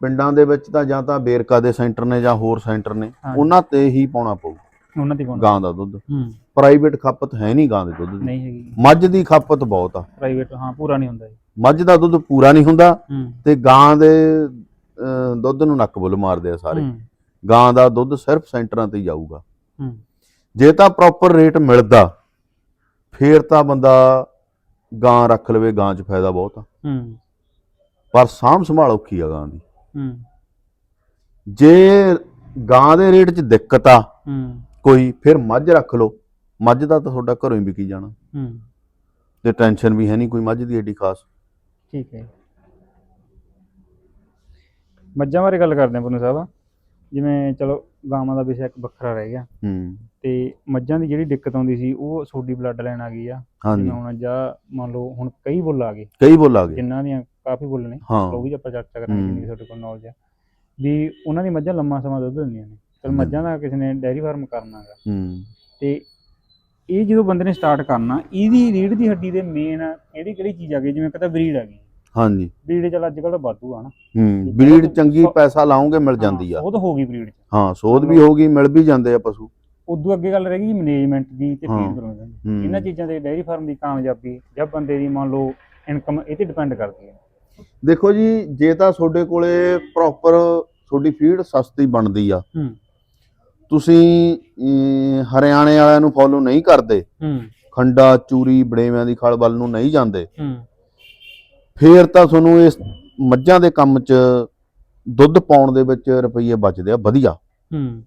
[SPEAKER 2] ਪਿੰਡਾਂ ਦੇ ਵਿੱਚ ਤਾਂ ਜਾਂ ਤਾਂ ਬੇਰਕਾ ਦੇ ਸੈਂਟਰ ਨੇ ਜਾਂ ਹੋਰ ਸੈਂਟਰ ਨੇ। ਉਹਨਾਂ ਤੇ ਹੀ ਪਾਉਣਾ ਪਊ।
[SPEAKER 1] ਉਹਨਾਂ ਦੀ ਕੋਣ
[SPEAKER 2] ਗਾਂ ਦਾ ਦੁੱਧ।
[SPEAKER 1] ਹੂੰ।
[SPEAKER 2] ਪ੍ਰਾਈਵੇਟ ਖਪਤ ਹੈ ਨਹੀਂ ਗਾਂ ਦੇ ਦੁੱਧ ਦੀ।
[SPEAKER 1] ਨਹੀਂ ਹੈਗੀ।
[SPEAKER 2] ਮੱਝ ਦੀ ਖਪਤ ਬਹੁਤ ਆ।
[SPEAKER 1] ਪ੍ਰਾਈਵੇਟ ਹਾਂ ਪੂਰਾ ਨਹੀਂ ਹੁੰਦਾ ਜੀ।
[SPEAKER 2] ਮੱਝ ਦਾ ਦੁੱਧ ਪੂਰਾ ਨਹੀਂ ਹੁੰਦਾ ਤੇ ਗਾਂ ਦੇ ਦੁੱਧ ਨੂੰ ਨੱਕ ਬੁੱਲ ਮਾਰਦੇ ਆ ਸਾਰੇ। ਗਾਂ ਦਾ ਦੁੱਧ ਸਿਰਫ ਸੈਂਟਰਾਂ ਤੇ ਜਾਊਗਾ
[SPEAKER 1] ਹੂੰ।
[SPEAKER 2] ਜੇ ਤਾਂ ਪ੍ਰੋਪਰ ਰੇਟ ਮਿਲਦਾ ਫੇਰ ਤਾਂ ਬੰਦਾ ਗਾਂ ਰੱਖ ਲਵੇ ਗਾਂ 'ਚ ਫਾਇਦਾ ਬਹੁਤ ਆ।
[SPEAKER 1] ਹੂੰ।
[SPEAKER 2] ਪਰ ਸਾਂਭ ਸੰਭਾਲ ਔਖੀ ਆ ਗਾਂ ਦੀ।
[SPEAKER 1] ਹੂੰ।
[SPEAKER 2] ਜੇ ਗਾਂ ਦੇ ਰੇਟ 'ਚ ਦਿੱਕਤ ਆ
[SPEAKER 1] ਹੂੰ।
[SPEAKER 2] ਕੋਈ ਫਿਰ ਮੱਝ ਰੱਖ ਲਓ। ਮੱਝ ਦਾ ਤਾਂ ਤੁਹਾਡਾ ਘਰੋਂ ਹੀ ਵਿਕੀ ਜਾਣਾ।
[SPEAKER 1] ਹੂੰ।
[SPEAKER 2] ਤੇ ਟੈਨਸ਼ਨ ਵੀ ਹੈ ਨਹੀਂ ਕੋਈ ਮੱਝ ਦੀ ਏਡੀ ਖਾਸ।
[SPEAKER 1] ਠੀਕ ਹੈ ਮੱਝਾਂ ਬਾਰੇ ਗੱਲ ਕਰਦੇ ਹਾਂ ਪੁੰਨੂ ਸਾਹਿਬ। ਜਿਵੇਂ ਚਲੋ ਗਾਵਾਂ ਦਾ ਵਿਸ਼ਾ ਇੱਕ ਵੱਖਰਾ ਰਹਿ ਗਿਆ।
[SPEAKER 2] ਹੂੰ।
[SPEAKER 1] ਤੇ ਮੱਝਾਂ ਦੀ ਜਿਹੜੀ ਦਿੱਕਤ ਆਉਂਦੀ ਸੀ ਉਹ ਸੋਡੀ ਬਲੱਡ ਲੈਣ ਆ ਗਈ ਆ।
[SPEAKER 2] ਹਾਂਜੀ।
[SPEAKER 1] ਜਿਵੇਂ ਹੁਣ ਜਾਂ ਮੰਨ ਲਓ ਹੁਣ ਕਈ ਬੁੱਲ ਆ ਗਏ।
[SPEAKER 2] ਕਈ ਬੋਲ ਆ ਗਏ।
[SPEAKER 1] ਜਿਨ੍ਹਾਂ ਦੀਆਂ ਕਾਫੀ ਬੁੱਲ ਨੇ
[SPEAKER 2] ਹਾਂ।
[SPEAKER 1] ਉਹ ਵੀ ਆਪਾਂ ਚਰਚਾ ਕਰਾਂਗੇ। ਜਿੰਨੀ ਤੁਹਾਡੇ ਕੋਲ ਨੌਲੇਜ ਆ। ਵੀ ਉਹਨਾਂ ਦੀ ਮੱਝਾਂ ਲੰਮਾ ਸਮਾਂ ਦੁੱਧ ਦਿੰਦੀਆਂ ਨੇ। ਚਲ
[SPEAKER 2] ਹੂੰ।
[SPEAKER 1] ਮੱਝਾਂ ਦਾ ਕਿਸੇ ਨੇ ਡੈਰੀ ਫਾਰਮ ਕਰਨਾ ਗਾ
[SPEAKER 2] ਹੂੰ।
[SPEAKER 1] ਤੇ ਇਹ ਜਦੋਂ ਬੰਦੇ ਨੇ ਸਟਾਰਟ ਕਰਨਾ ਇਹਦੀ ਰੀੜ ਦੀ ਹੱਡੀ ਦੇ ਮੇਨ ਕਿਹੜੀ ਕਿਹੜੀ ਚੀਜ਼ ਆ ਗਈ? ਜਿਵੇਂ ਕਹਿੰਦਾ ਬਰੀਡ ਆ ਗਈ।
[SPEAKER 2] ਹਾਂਜੀ।
[SPEAKER 1] ਬਰੀਡ ਚਲ ਅੱਜ ਕੱਲ੍ਹ ਵਾਧੂ ਆ ਨਾ।
[SPEAKER 2] ਹੂੰ ਬਰੀਡ ਚੰਗੀ ਪੈਸਾ ਲਾਉਂਗੇ ਮਿਲ ਜਾਂਦੀ ਆ।
[SPEAKER 1] ਤਾਂ ਹੋ ਗਈ ਬਰੀਡ ਚ।
[SPEAKER 2] ਹਾਂ ਸੋਧ ਵੀ ਹੋਗੀ ਮਿਲ ਵੀ ਜਾਂਦੇ ਆ ਪਸ਼ੂ।
[SPEAKER 1] ਉਦੋਂ ਅੱਗੇ ਗੱਲ ਰਹਿ ਗਈ ਮੈਨੇਜਮੈਂਟ ਦੀ ਤੇ
[SPEAKER 2] ਹਾਂ।
[SPEAKER 1] ਫੀਡ ਪ੍ਰਬੰਧਨ ਦੀ।
[SPEAKER 2] ਹੂੰ।
[SPEAKER 1] ਇਹਨਾਂ ਚੀਜ਼ਾਂ ਤੇ ਡੈਰੀ ਫਾਰਮ ਦੀ ਕਾਮਯਾਬੀ ਜਾਂ ਬੰਦੇ ਦੀ ਮੰਨ ਲਓ ਇਨਕਮ ਇਹ ਤੇ ਡਿਪੈਂਡ ਕਰਦੀ ਹੈ।
[SPEAKER 2] ਦੇਖੋ ਜੀ ਜੇ ਤਾਂ ਤੁਹਾਡੇ ਕੋਲੇ ਪ੍ਰੋਪਰ ਤੁਹਾਡੀ ਫੀਡ ਸਸਤੀ ਬਣਦੀ ਆ।
[SPEAKER 1] ਹੂੰ।
[SPEAKER 2] ਤੁਸੀਂ ਹਰਿਆਣੇ ਵਾਲਿਆਂ ਨੂੰ ਫੋਲੋ ਨਹੀਂ ਕਰਦੇ।
[SPEAKER 1] ਹੂੰ।
[SPEAKER 2] ਖੰਡਾ ਚੂਰੀ ਬੜੇਵਿਆਂ ਦੀ ਖਲ ਵੱਲ ਨੂੰ ਨਹੀਂ ਜਾਂਦੇ।
[SPEAKER 1] ਹੂੰ।
[SPEAKER 2] ਫੇਰ ਤਾਂ ਤੁਹਾਨੂੰ ਇਸ ਮੱਝਾਂ ਦੇ ਕੰਮ 'ਚ ਦੁੱਧ ਪਾਉਣ ਦੇ ਵਿੱਚ ਰੁਪਈਏ ਬਚਦੇ ਆ ਵਧੀਆ।
[SPEAKER 1] ਹੂੰ।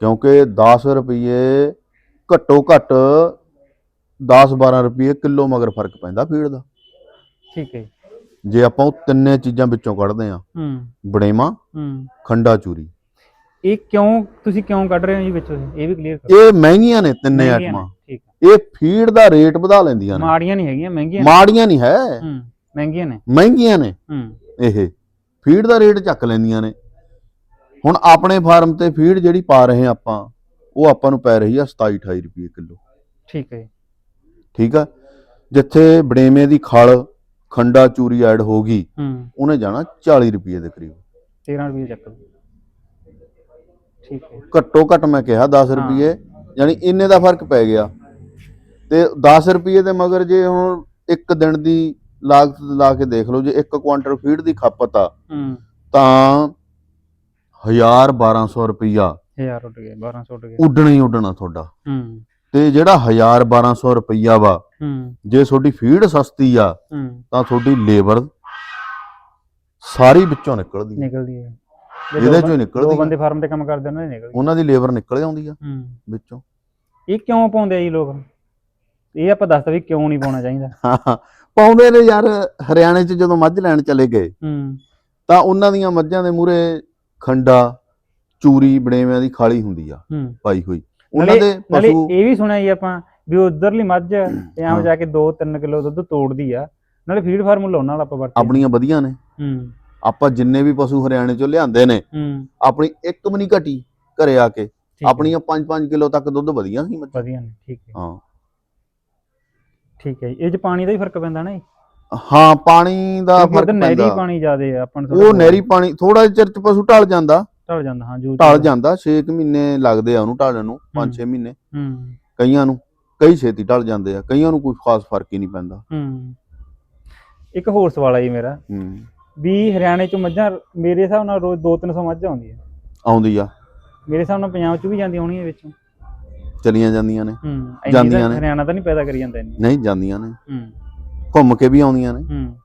[SPEAKER 2] ਕਿਉਂਕਿ 10 ਰੁਪਈਏ ਘੱਟੋ ਘੱਟ 10-12 ਰੁਪਈਏ ਕਿਲੋ ਮਗਰ ਫ਼ਰਕ ਪੈਂਦਾ ਫੀਡ ਦਾ।
[SPEAKER 1] ਠੀਕ ਹੈ
[SPEAKER 2] ਜੇ। ਆਪਾਂ ਉਹ ਤਿੰਨੇ ਚੀਜ਼ਾਂ ਵਿੱਚੋਂ ਕੱਢਦੇ ਆ
[SPEAKER 1] ਹੂੰ।
[SPEAKER 2] ਬੜੇਮਾ
[SPEAKER 1] ਹੂੰ।
[SPEAKER 2] ਖੰਡਾ ਚੂਰੀ।
[SPEAKER 1] ਇਹ ਕਿਉਂ ਤੁਸੀਂ ਕਿਉਂ ਕੱਢ ਰਹੇ ਹੋ ਜੀ ਵਿੱਚੋਂ? ਇਹ ਵੀ ਕਲੀਅਰ ਕਰੋ।
[SPEAKER 2] ਇਹ ਮਹਿੰਗੀਆਂ ਨੇ ਤਿੰਨੇ
[SPEAKER 1] ਮਹਿੰਗੀਆਂ ਨੇ,
[SPEAKER 2] ਆਈਟਮਾਂ।
[SPEAKER 1] ਠੀਕ
[SPEAKER 2] ਇਹ ਫੀਡ ਦਾ ਰੇਟ ਵਧਾ ਲੈਂਦੀਆਂ ਨੇ।
[SPEAKER 1] ਮਾੜੀਆਂ ਨਹੀਂ ਹੈਗੀਆਂ ਮਹਿੰਗੀਆਂ।
[SPEAKER 2] ਮਾੜੀਆਂ ਨਹੀਂ ਹੈ।
[SPEAKER 1] ਹੂੰ। ਮਹਿੰਗੀਆਂ ਨੇ।
[SPEAKER 2] ਮਹਿੰਗੀਆਂ ਨੇ।
[SPEAKER 1] ਹੂੰ।
[SPEAKER 2] ਇਹ ਫੀਡ ਦਾ ਰੇਟ ਚੱਕ ਲੈਂਦੀਆਂ ਨੇ। ਹੁਣ ਆਪਣੇ ਫਾਰਮ ਤੇ ਫੀਡ ਜਿਹੜੀ ਪਾ ਰਹੇ ਆ ਆਪਾਂ ਉਹ ਆਪਾਂ ਨੂੰ ਪੈ ਰਹੀ ਆ 27 28 ਰੁਪਏ ਕਿਲੋ।
[SPEAKER 1] ਠੀਕ ਹੈ।
[SPEAKER 2] ਠੀਕ ਆ? ਜਿੱਥੇ ਬੜੇਮੇ ਦੀ ਖਲ ਖੰਡਾ ਚੂਰੀ ਐਡ ਹੋ ਗਈ
[SPEAKER 1] ਹੂੰ।
[SPEAKER 2] ਉਹਨੇ ਜਾਣਾ 40 ਰੁਪਏ ਦੇ ਕਰੀਬ।
[SPEAKER 1] 13 ਰੁਪਏ ਚੱਕ ਲਓ। ਠੀਕ ਹੈ।
[SPEAKER 2] ਘੱਟੋ ਘੱਟ ਮੈਂ ਕਿਹਾ 10
[SPEAKER 1] ਹਾਂ।
[SPEAKER 2] ਰੁਪਏ ਯਾਨੀ ਇੰਨੇ ਦਾ ਫ਼ਰਕ ਪੈ ਗਿਆ। ਤੇ 10 ਰੁਪਏ ਦੇ ਮਗਰ ਜੇ ਹੁਣ ਇੱਕ ਦਿਨ ਦੀ ਲਾਗਤ ਲਾ ਕੇ ਦੇਖ ਲਓ ਜੇ 1 ਕੁਆਂਟਲ ਫੀਡ ਦੀ ਖਪਤ ਆ ਤਾਂ 1000 1200 ਰੁਪਈਆ
[SPEAKER 1] 1000 ਉੱਡ ਗਏ 1200 ਉੱਡ ਗਏ
[SPEAKER 2] ਉੱਡਣਾ ਹੀ ਉੱਡਣਾ ਤੁਹਾਡਾ।
[SPEAKER 1] ਹੂੰ।
[SPEAKER 2] ਤੇ ਜਿਹੜਾ 1000 1200 ਰੁਪਈਆ ਵਾ
[SPEAKER 1] ਹੂੰ।
[SPEAKER 2] ਜੇ ਤੁਹਾਡੀ ਫੀਡ ਸਸਤੀ ਆ ਤਾਂ ਤੁਹਾਡੀ ਲੇਬਰ ਸਾਰੀ ਵਿੱਚੋਂ ਨਿਕਲਦੀ।
[SPEAKER 1] ਨਿਕਲਦੀ ਹੈ
[SPEAKER 2] ਇਹਦੇ ਚੋਂ ਨਿਕਲਦੀ
[SPEAKER 1] ਦੋ। ਬੰਦੇ ਫਾਰਮ ਤੇ ਕੰਮ ਕਰਦੇ ਉਹਨਾਂ ਦੀ ਨਿਕਲਦੀ
[SPEAKER 2] ਉਹਨਾਂ ਦੀ ਲੇਬਰ ਨਿਕਲ ਆਉਂਦੀ ਆ।
[SPEAKER 1] ਹੂੰ।
[SPEAKER 2] ਵਿੱਚੋਂ
[SPEAKER 1] ਇਹ ਕਿਉਂ ਪਾਉਂਦੇ ਆ ਜੀ ਲੋਕ? ਇਹ ਆਪਾਂ ਦੱਸਦਾ ਵੀ ਕਿਉਂ ਨਹੀਂ ਪਾਉਣਾ ਚਾਹੀਦਾ।
[SPEAKER 2] ਹਾਂ ਪਾਉਂਦੇ ਨੇ ਯਾਰ ਹਰਿਆਣੇ 'ਚ ਜਦੋਂ ਮੱਝ ਲੈਣ ਚਲੇ ਗਏ
[SPEAKER 1] ਹੂੰ।
[SPEAKER 2] ਤਾਂ ਉਹਨਾਂ ਦੀਆਂ ਮੱਝਾਂ ਦੇ ਮੂਹਰੇ ਖੰਡਾ ਚੂਰੀ ਬੜੇਵਿਆਂ ਦੀ ਖਾਲੀ ਹੁੰਦੀ ਆ
[SPEAKER 1] ਹੂੰ।
[SPEAKER 2] ਪਾਈ ਹੋਈ। ਉਹਨਾਂ ਦੇ ਪਸ਼ੂ
[SPEAKER 1] ਇਹ ਵੀ ਸੁਣਿਆ ਜੀ ਆਪਾਂ ਵੀ ਉਧਰਲੀ ਮੱਝ ਤੇ ਆਮ
[SPEAKER 2] ਹਾਂ।
[SPEAKER 1] ਜਾ ਕੇ 2-3 ਕਿਲੋ ਦੁੱਧ ਤੋੜਦੀ ਆ ਨਾਲੇ ਫੀਡ ਫਾਰਮ ਲਾਉਣ ਨਾਲ ਆਪਾਂ ਵਰਤੇ
[SPEAKER 2] ਆਪਣੀਆਂ ਵਧੀਆ ਨੇ।
[SPEAKER 1] ਹੂੰ।
[SPEAKER 2] ਆਪਾਂ ਜਿੰਨੇ ਵੀ ਪਸ਼ੂ ਹਰਿਆਣੇ 'ਚੋਂ ਲਿਆਂਦੇ ਨੇ
[SPEAKER 1] ਹੂੰ।
[SPEAKER 2] ਆਪਣੀ ਇੱਕ ਵੀ ਨਹੀਂ ਘਟੀ ਘਰੇ ਆ ਕੇ। ਆਪਣੀਆਂ 5-5 ਕਿਲੋ ਤੱਕ ਦੁੱਧ ਵਧੀਆ ਸੀ ਮੱਝਾਂ।
[SPEAKER 1] ਵਧੀਆ ਨੇ ਠੀਕ ਹੈ।
[SPEAKER 2] ਹਾਂ।
[SPEAKER 1] ਠੀਕ ਹੈ ਜੀ। ਇਹ ਚ ਪਾਣੀ ਦਾ ਹੀ ਫ਼ਰਕ ਪੈਂਦਾ ਨਾ ਜੀ?
[SPEAKER 2] ਹਾਂ ਪਾਣੀ ਦਾ ਫ਼ਰਕ
[SPEAKER 1] ਉਧਰ ਨਹਿਰੀ
[SPEAKER 2] ਪੈਂਦਾ।
[SPEAKER 1] ਪਾਣੀ ਜ਼ਿਆਦੇ ਆ ਆਪਾਂ ਨੂੰ
[SPEAKER 2] ਉਹ ਨਹਿਰੀ ਪਾਣੀ ਥੋੜਾ ਜਿਹਾ ਚਿਰ ਚ ਪਸ਼ੂ ਢਲ ਜਾਂਦਾ।
[SPEAKER 1] ਢਲ ਜਾਂਦਾ ਹਾਂ ਜੂ
[SPEAKER 2] ਢਲ ਜਾਂਦਾ 6 ਮਹੀਨੇ ਲੱਗਦੇ ਆ ਉਹਨੂੰ ਢਲਣ ਨੂੰ 5-6 ਮਹੀਨੇ।
[SPEAKER 1] ਹੂੰ।
[SPEAKER 2] ਕਈਆਂ ਨੂੰ ਕਈ ਛੇਤੀ ਢਲ ਜਾਂਦੇ ਆ ਕਈਆਂ ਨੂੰ ਕੋਈ ਖਾਸ ਫ਼ਰਕ ਹੀ ਨਹੀਂ ਪੈਂਦਾ।
[SPEAKER 1] ਹੂੰ। ਇੱਕ ਹੋਰ ਸਵਾਲ ਆ ਜੀ ਮੇਰਾ।
[SPEAKER 2] ਹੂੰ।
[SPEAKER 1] ਵੀ ਹਰਿਆਣੇ ਚ ਮੱਝਾਂ ਮੇਰੇ ਹਿਸਾਬ ਨਾਲ ਰੋਜ਼ 2-300 ਮੱਝਾਂ ਆਉਂਦੀਆਂ
[SPEAKER 2] ਆਉਂਦੀ ਆ।
[SPEAKER 1] ਮੇਰੇ ਹਿਸਾਬ ਨਾਲ ਪੰਜਾਬ ਚ ਵੀ ਜਾਂਦੀਆਂ ਹੋਣੀਆਂ ਵਿੱਚੋਂ।
[SPEAKER 2] ਚਲੀਆਂ ਜਾਂਦੀਆਂ ਨੇ
[SPEAKER 1] ਹੂੰ
[SPEAKER 2] ਜਾਂਦੀਆਂ ਨੇ।
[SPEAKER 1] ਹਰਿਆਣਾ ਤਾਂ ਨਹੀਂ ਪੈਦਾ ਕਰੀ ਜਾਂਦਾ ਇੰਨੀ।
[SPEAKER 2] ਨਹੀਂ ਜਾਂਦੀਆਂ ਨੇ।
[SPEAKER 1] ਹੂੰ।
[SPEAKER 2] ਘੁੰਮ ਕੇ ਵੀ ਆਉਂਦੀਆਂ ਨੇ।
[SPEAKER 1] ਹੂੰ।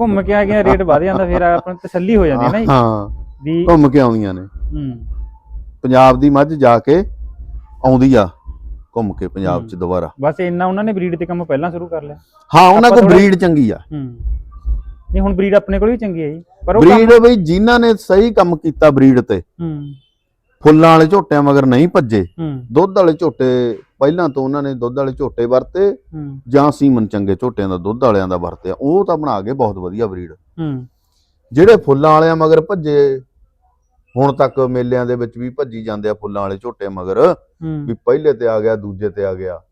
[SPEAKER 1] ਘੁੰਮ ਕੇ ਆ ਗਿਆ ਰੇਟ ਵਧ ਜਾਂਦਾ ਫਿਰ ਆਪਾਂ ਨੂੰ ਤਸੱਲੀ ਹੋ ਜਾਂਦੀ ਹੈ ਨਾ
[SPEAKER 2] ਹਾਂ
[SPEAKER 1] ਵੀ
[SPEAKER 2] ਘੁੰਮ ਕੇ ਆਉਂਦੀਆਂ ਨੇ।
[SPEAKER 1] ਹੂੰ।
[SPEAKER 2] ਪੰਜਾਬ ਦੀ ਮੱਝ ਜਾ ਕੇ ਆਉਂਦੀ ਆ ਘੁੰਮ ਕੇ ਪੰਜਾਬ। ਚ ਦੁਬਾਰਾ।
[SPEAKER 1] ਬਸ ਇੰਨਾ ਉਹਨਾਂ ਨੇ ਬਰੀਡ ਤੇ ਕੰਮ ਪਹਿਲਾਂ ਸ਼ੁਰੂ ਕਰ ਲਿਆ।
[SPEAKER 2] ਹਾਂ ਉਹਨਾਂ ਕੋਲ ਬਰੀਡ ਚੰਗੀ ਆ।
[SPEAKER 1] ਹੂੰ। ਨਹੀਂ ਹੁਣ ਬਰੀਡ ਆਪਣੇ ਕੋਲ ਵੀ ਚੰਗੀ ਹੈ ਜੀ ਪਰ ਉਹ
[SPEAKER 2] ਬਰੀਡ ਬਈ ਜਿਨ੍ਹਾਂ ਨੇ ਸਹੀ ਕੰਮ ਕੀਤਾ ਬਰੀਡ ਤੇ
[SPEAKER 1] ਹੂੰ।
[SPEAKER 2] ਫੁੱਲਾਂ ਵਾਲੇ ਝੋਟਿਆਂ ਮਗਰ ਨਹੀਂ ਭੱਜੇ। ਦੁੱਧ ਵਾਲੇ ਝੋਟੇ ਪਹਿਲਾਂ ਤੋਂ ਉਹਨਾਂ ਨੇ ਦੁੱਧ ਵਾਲੇ ਝੋਟੇ ਵਰਤੇ ਜਾਂ ਸੀਮਨ ਚੰਗੇ ਝੋਟਿਆਂ ਦਾ ਦੁੱਧ ਵਾਲਿਆਂ ਦਾ ਵਰਤਿਆ। ਉਹ ਤਾਂ ਬਣਾ ਕੇ ਬਹੁਤ ਵਧੀਆ ਬਰੀਡ। ਜਿਹੜੇ ਫੁੱਲਾਂ ਵਾਲਿਆਂ ਮਗਰ ਭੱਜੇ ਹੁਣ ਤੱਕ ਮੇਲਿਆਂ ਦੇ ਵਿੱਚ ਵੀ ਭੱਜੀ ਜਾਂਦੇ ਆ ਫੁੱਲਾਂ ਵਾਲੇ ਝੋਟੇ ਮਗਰ। ਵੀ ਪਹਿਲੇ ਤੇ ਆ ਗਿਆ ਦੂਜੇ ਤੇ ਆ ਗਿਆ।